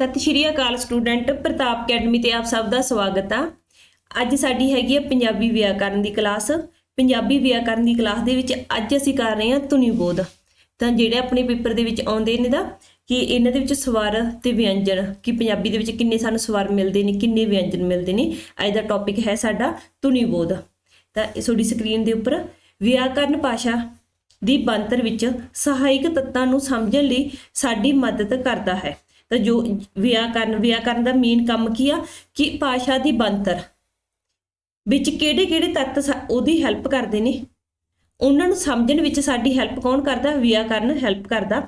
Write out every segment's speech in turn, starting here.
ਸਤਿ ਸ਼੍ਰੀ ਅਕਾਲ ਸਟੂਡੈਂਟ, ਪ੍ਰਤਾਪ ਅਕੈਡਮੀ ਤੇ ਆਪ ਸਭ ਦਾ ਸਵਾਗਤ ਆ। ਅੱਜ ਸਾਡੀ ਹੈਗੀ ਹੈ ਪੰਜਾਬੀ ਵਿਆਕਰਨ ਦੀ ਕਲਾਸ। ਪੰਜਾਬੀ ਵਿਆਕਰਨ ਦੀ ਕਲਾਸ ਦੇ ਵਿੱਚ ਅੱਜ ਅਸੀਂ ਕਰ ਰਹੇ ਹਾਂ ਧੁਨੀ ਬੋਧ। ਤਾਂ ਜਿਹੜੇ ਆਪਣੇ ਪੇਪਰ ਦੇ ਵਿੱਚ ਆਉਂਦੇ ਨੇ ਦਾ ਕਿ ਇਹਨਾਂ ਦੇ ਵਿੱਚ ਸਵਰ ਤੇ ਵਿਅੰਜਨ, ਕਿ ਪੰਜਾਬੀ ਦੇ ਵਿੱਚ ਕਿੰਨੇ ਸਾਨੂੰ ਸਵਰ ਮਿਲਦੇ ਨੇ, ਕਿੰਨੇ ਵਿਅੰਜਨ ਮਿਲਦੇ ਨੇ, ਅੱਜ ਦਾ ਟੌਪਿਕ ਹੈ ਸਾਡਾ ਧੁਨੀ ਬੋਧ। ਤਾਂ ਇਹ ਤੁਹਾਡੀ ਸਕਰੀਨ ਦੇ ਉੱਪਰ ਵਿਆਕਰਨ ਭਾਸ਼ਾ ਦੀ ਬਣਤਰ ਵਿੱਚ ਸਹਾਇਕ ਤੱਤਾਂ ਨੂੰ ਸਮਝਣ ਲਈ ਸਾਡੀ ਮਦਦ ਕਰਦਾ ਹੈ। ਤਾਂ ਜੋ ਵਿਆਕਰਨ ਵਿਆਕਰਨ ਦਾ ਮੇਨ ਕੰਮ ਕੀ ਆ? ਕਿ ਭਾਸ਼ਾ ਦੀ ਬਣਤਰ। ਵਿੱਚ ਕਿਹੜੇ-ਕਿਹੜੇ ਤੱਤ ਉਹਦੀ ਹੈਲਪ ਕਰਦੇ ਨੇ? ਉਹਨਾਂ ਨੂੰ ਸਮਝਣ ਵਿੱਚ ਸਾਡੀ ਹੈਲਪ ਕੌਣ ਕਰਦਾ? ਵਿਆਕਰਨ ਹੈਲਪ ਕਰਦਾ।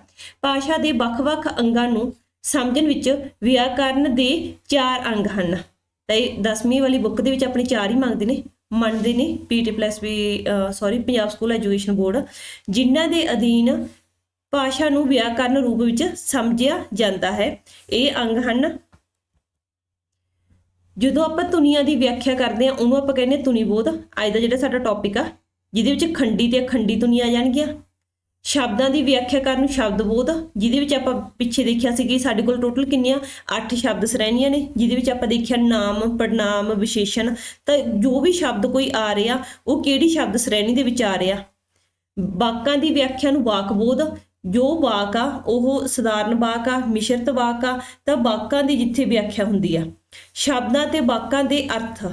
ਭਾਸ਼ਾ ਦੇ ਵੱਖ-ਵੱਖ ਅੰਗਾਂ ਨੂੰ ਸਮਝਣ ਵਿੱਚ ਵਿਆਕਰਨ ਦੇ ਚਾਰ ਅੰਗ ਹਨ। ਤਾਂ ਇਹ 10ਵੀਂ ਵਾਲੀ ਬੁੱਕ ਦੇ ਵਿੱਚ ਆਪਣੇ ਚਾਰ ਹੀ ਮੰਗਦੇ ਨੇ। ਮੰਨਦੇ ਨੇ ਪੀਟੀ ਪਲੱਸ ਵੀ sorry Punjab school education board ਜਿਨ੍ਹਾਂ ਦੇ ਅਧੀਨ ਭਾਸ਼ਾ ਨੂੰ ਵਿਆਕਰਨ ਰੂਪ ਵਿੱਚ ਸਮਝਿਆ ਜਾਂਦਾ ਹੈ। ਇਹ ਅੰਗ ਹਨ। ਜਦੋਂ ਆਪਾਂ ਧੁਨੀਆਂ ਦੀ ਵਿਆਖਿਆ ਕਰਦੇ ਹਾਂ, ਉਹਨੂੰ ਆਪਾਂ ਕਹਿੰਦੇ ਹਾਂ ਧੁਨੀ ਬੋਧ। ਅੱਜ ਦਾ ਜਿਹੜਾ ਸਾਡਾ ਟੌਪਿਕ ਆ, ਜਿਹਦੇ ਵਿੱਚ ਖੰਡੀ ਤੇ ਅਖੰਡੀ ਧੁਨੀਆਂ ਆ ਜਾਣਗੀਆਂ। ਸ਼ਬਦਾਂ ਦੀ ਵਿਆਖਿਆ ਕਰਨ ਸ਼ਬਦ ਬੋਧ, ਜਿਹਦੇ ਵਿੱਚ ਆਪਾਂ ਪਿੱਛੇ ਦੇਖਿਆ ਸੀ ਕਿ ਸਾਡੇ ਕੋਲ ਟੋਟਲ ਕਿੰਨੀਆਂ? 8 ਸ਼ਬਦ ਸ਼੍ਰੇਣੀਆਂ ਨੇ, ਜਿਹਦੇ ਵਿੱਚ ਆਪਾਂ ਦੇਖਿਆ ਨਾਮ, ਪੜਨਾਮ, ਵਿਸ਼ੇਸ਼ਣ। ਤਾਂ ਜੋ ਵੀ ਸ਼ਬਦ ਕੋਈ ਆ ਰਿਹਾ, ਉਹ ਕਿਹੜੀ ਸ਼ਬਦ ਸ਼੍ਰੇਣੀ ਦੇ ਵਿੱਚ ਆ ਰਿਹਾ? ਵਾਕਾਂ ਦੀ ਵਿਆਖਿਆ ਨੂੰ ਵਾਕ ਬੋਧ ਜੋ ਵਾਕ ਆ, ਉਹ ਸਧਾਰਨ ਵਾਕ ਆ, ਮਿਸ਼ਰਤ ਵਾਕ ਆ, ਤਾਂ ਵਾਕਾਂ ਦੀ ਜਿੱਥੇ ਵਿਆਖਿਆ ਹੁੰਦੀ ਆ। ਸ਼ਬਦਾਂ ਤੇ ਵਾਕਾਂ ਦੇ ਅਰਥ।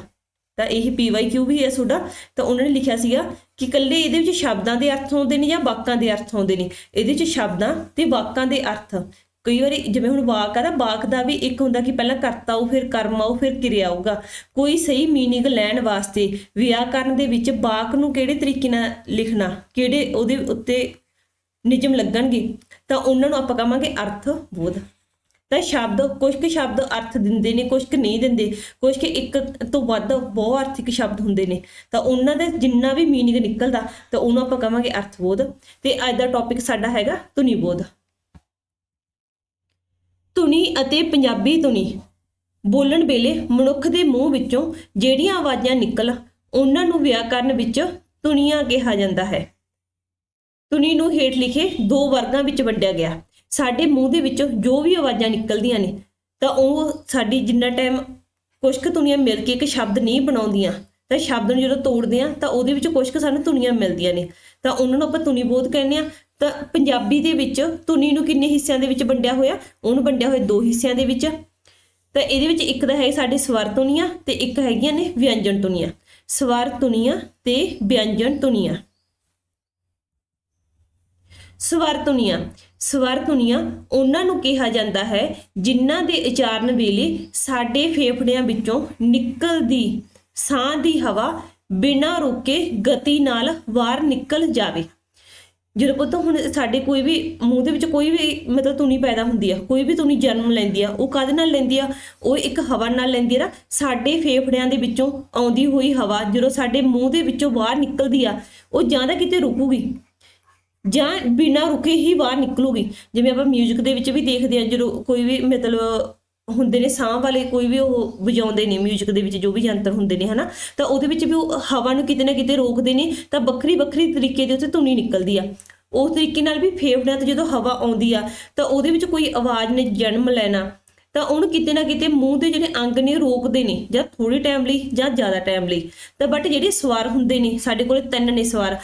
ਤਾਂ ਇਹ ਪੀਵਾਈਕਿਊ ਵੀ ਹੈ ਤੁਹਾਡਾ? ਤਾਂ ਉਹਨਾਂ ਨੇ ਲਿਖਿਆ ਸੀਗਾ ਕਿ ਕੱਲੇ ਇਹਦੇ ਵਿੱਚ ਸ਼ਬਦਾਂ ਦੇ ਅਰਥ ਆਉਂਦੇ ਨੇ ਜਾਂ ਵਾਕਾਂ ਦੇ ਅਰਥ ਆਉਂਦੇ ਨੇ? ਇਹਦੇ ਵਿੱਚ ਸ਼ਬਦਾਂ ਤੇ ਵਾਕਾਂ ਦੇ ਅਰਥ। ਕਈ ਵਾਰੀ ਜਿਵੇਂ ਹੁਣ ਵਾਕ ਆ ਤਾਂ ਵਾਕ ਦਾ ਵੀ ਇੱਕ ਹੁੰਦਾ ਕਿ ਪਹਿਲਾਂ ਕਰਤਾ ਆਊ ਫਿਰ ਕਰਮ ਆਉ ਫਿਰ ਕਿਰਿਆ ਆਊਗਾ। ਕੋਈ ਸਹੀ ਮੀਨਿੰਗ ਲੈਣ ਵਾਸਤੇ ਵਿਆਕਰਨ ਦੇ ਵਿੱਚ ਵਾਕ ਨੂੰ ਕਿਹੜੇ ਤਰੀਕੇ ਨਾਲ ਲਿਖਣਾ, ਕਿਹੜੇ ਉਹਦੇ ਉੱਤੇ ਨਿਯਮ ਲੱਗਣਗੇ, ਤਾਂ ਉਹਨਾਂ ਨੂੰ ਆਪਾਂ ਕਹਾਂਗੇ ਅਰਥ ਬੋਧ। ਤਾਂ ਸ਼ਬਦ ਕੁਝ ਕੁ ਸ਼ਬਦ ਅਰਥ ਦਿੰਦੇ ਨੇ ਕੁਝ ਕੁ ਨਹੀਂ ਦਿੰਦੇ ਕੁਝ ਕੁ ਇੱਕ ਤੋਂ ਵੱਧ ਬਹੁ ਅਰਥਿਕ ਸ਼ਬਦ ਹੁੰਦੇ ਨੇ। ਤਾਂ ਉਹਨਾਂ ਦਾ ਜਿੰਨਾ ਵੀ ਮੀਨਿੰਗ ਨਿਕਲਦਾ, ਤਾਂ ਉਹਨੂੰ ਆਪਾਂ ਕਹਾਂਗੇ ਅਰਥ ਬੋਧ। ਤੇ ਅੱਜ ਦਾ ਟੌਪਿਕ ਸਾਡਾ ਹੈਗਾ ਧੁਨੀ ਬੋਧ। ਧੁਨੀ ਅਤੇ ਪੰਜਾਬੀ ਧੁਨੀ, ਬੋਲਣ ਵੇਲੇ ਮਨੁੱਖ ਦੇ ਮੂੰਹ ਵਿੱਚੋਂ ਜਿਹੜੀਆਂ ਆਵਾਜ਼ਾਂ ਨਿਕਲ, ਉਹਨਾਂ ਨੂੰ ਵਿਆਕਰਨ ਵਿੱਚ ਧੁਨੀਆਂ ਕਿਹਾ ਜਾਂਦਾ ਹੈ। ਧੁਨੀ ਨੂੰ ਹੇਠ ਲਿਖੇ ਦੋ ਵਰਗਾਂ ਵਿੱਚ ਵੰਡਿਆ ਗਿਆ। ਸਾਡੇ ਮੂੰਹ ਦੇ ਵਿੱਚੋਂ ਜੋ ਵੀ ਆਵਾਜ਼ਾਂ ਨਿਕਲਦੀਆਂ ਨੇ, ਤਾਂ ਉਹ ਸਾਡੀ ਜਿੰਨਾ ਟਾਈਮ ਕੁਝ ਕੁ ਧੁਨੀਆਂ ਮਿਲ ਕੇ ਇੱਕ ਸ਼ਬਦ ਨਹੀਂ ਬਣਾਉਂਦੀਆਂ, ਤਾਂ ਸ਼ਬਦ ਨੂੰ ਜਦੋਂ ਤੋੜਦੇ ਆ ਤਾਂ ਉਹਦੇ ਵਿੱਚ ਕੁਝ ਕੁ ਸਾਨੂੰ ਧੁਨੀਆਂ ਮਿਲਦੀਆਂ ਨੇ। ਤਾਂ ਉਹਨਾਂ ਨੂੰ ਆਪਾਂ ਧੁਨੀ ਬੋਧ ਕਹਿੰਦੇ ਆ ਤਾਂ ਪੰਜਾਬੀ ਦੇ ਵਿੱਚ ਧੁਨੀ ਨੂੰ ਕਿੰਨੇ ਹਿੱਸਿਆਂ ਦੇ ਵਿੱਚ ਵੰਡਿਆ ਹੋਇਆ? ਉਹਨੂੰ ਵੰਡਿਆ ਹੋਇਆ ਦੋ ਹਿੱਸਿਆਂ ਦੇ ਵਿੱਚ। ਤਾਂ ਇਹਦੇ ਵਿੱਚ ਇੱਕ ਤਾਂ ਹੈ ਸਾਡੇ ਸਵਰ ਧੁਨੀਆਂ ਤੇ ਇੱਕ ਹੈਗੀਆਂ ਨੇ ਵਿਅੰਜਨ ਧੁਨੀਆਂ। ਸਵਰ ਧੁਨੀਆਂ ਤੇ ਵਿਅੰਜਨ ਧੁਨੀਆਂ। ਸਵਰ ਧੁਨੀਆਂ। ਸਵਰ ਧੁਨੀਆਂ ਉਹਨਾਂ ਨੂੰ ਕਿਹਾ ਜਾਂਦਾ ਹੈ ਜਿਨ੍ਹਾਂ ਦੇ ਉਚਾਰਨ ਵੇਲੇ ਸਾਡੇ ਫੇਫੜਿਆਂ ਵਿੱਚੋਂ ਨਿਕਲਦੀ ਸਾਹ ਦੀ ਹਵਾ ਬਿਨਾਂ ਰੁਕੇ ਗਤੀ ਨਾਲ ਬਾਹਰ ਨਿਕਲ ਜਾਵੇ। ਜਦੋਂ ਪੁੱਤ ਹੁਣ ਸਾਡੇ ਕੋਈ ਵੀ ਮੂੰਹ ਦੇ ਵਿੱਚ ਕੋਈ ਵੀ ਮਤਲਬ ਧੁਨੀ ਪੈਦਾ ਹੁੰਦੀ ਆ, ਕੋਈ ਵੀ ਧੁਨੀ ਜਨਮ ਲੈਂਦੀ ਆ, ਉਹ ਕਾਹਦੇ ਨਾਲ ਲੈਂਦੀ ਆ? ਉਹ ਇੱਕ ਹਵਾ ਨਾਲ ਲੈਂਦੀ ਆ ਨਾ, ਸਾਡੇ ਫੇਫੜਿਆਂ ਦੇ ਵਿੱਚੋਂ ਆਉਂਦੀ ਹੋਈ ਹਵਾ ਜਦੋਂ ਸਾਡੇ ਮੂੰਹ ਦੇ ਵਿੱਚੋਂ ਬਾਹਰ ਨਿਕਲਦੀ ਆ, ਉਹ ਜਾਂ ਤਾਂ ਕਿਤੇ ਰੁਕੂਗੀ। ਜਾਂ ਬਿਨਾਂ ਰੁਕੇ ਹੀ ਬਾਹਰ ਨਿਕਲੂਗੀ ਜਿਵੇਂ ਆਪਾਂ 뮤직 ਦੇ ਵਿੱਚ ਵੀ ਦੇਖਦੇ ਆ ਜਦੋਂ ਕੋਈ ਵੀ ਮਤਲਬ ਹੁੰਦੇ ਨੇ ਸਾਹ ਵਾਲੇ ਕੋਈ ਵੀ ਉਹ ਵਜਾਉਂਦੇ ਨੇ 뮤직 ਦੇ ਵਿੱਚ ਜੋ ਵੀ ਯੰਤਰ ਹੁੰਦੇ ਨੇ ਹਨਾ ਤਾਂ ਉਹਦੇ ਵਿੱਚ ਵੀ ਉਹ ਹਵਾ ਨੂੰ ਕਿਤੇ ਨਾ ਕਿਤੇ ਰੋਕਦੇ ਨੇ ਤਾਂ ਵੱਖਰੀ ਵੱਖਰੀ ਤਰੀਕੇ ਦੇ ਉੱਤੇ ਧੁਨੀ ਨਿਕਲਦੀ ਆ ਉਸ ਤਰੀਕੇ ਨਾਲ ਵੀ ਫੇਫੜਿਆਂ ਤੋਂ ਜਦੋਂ ਹਵਾ ਆਉਂਦੀ ਆ ਤਾਂ ਉਹਦੇ ਵਿੱਚ ਕੋਈ ਆਵਾਜ਼ ਨੇ ਜਨਮ ਲੈਣਾ ਤਾਂ ਉਹਨੂੰ ਕਿਤੇ ਨਾ ਕਿਤੇ ਮੂੰਹ ਦੇ ਜਿਹੜੇ ਅੰਗ ਨੇ ਰੋਕਦੇ ਨੇ ਜਾਂ ਥੋੜੇ ਟਾਈਮ ਲਈ ਜਾਂ ਜ਼ਿਆਦਾ ਟਾਈਮ ਲਈ ਤਾਂ ਬਟ ਜਿਹੜੇ ਸਵਾਰ ਹੁੰਦੇ ਨੇ ਸਾਡੇ ਕੋਲੇ ਤਿੰਨ ਨੇ ਸਵਾਰ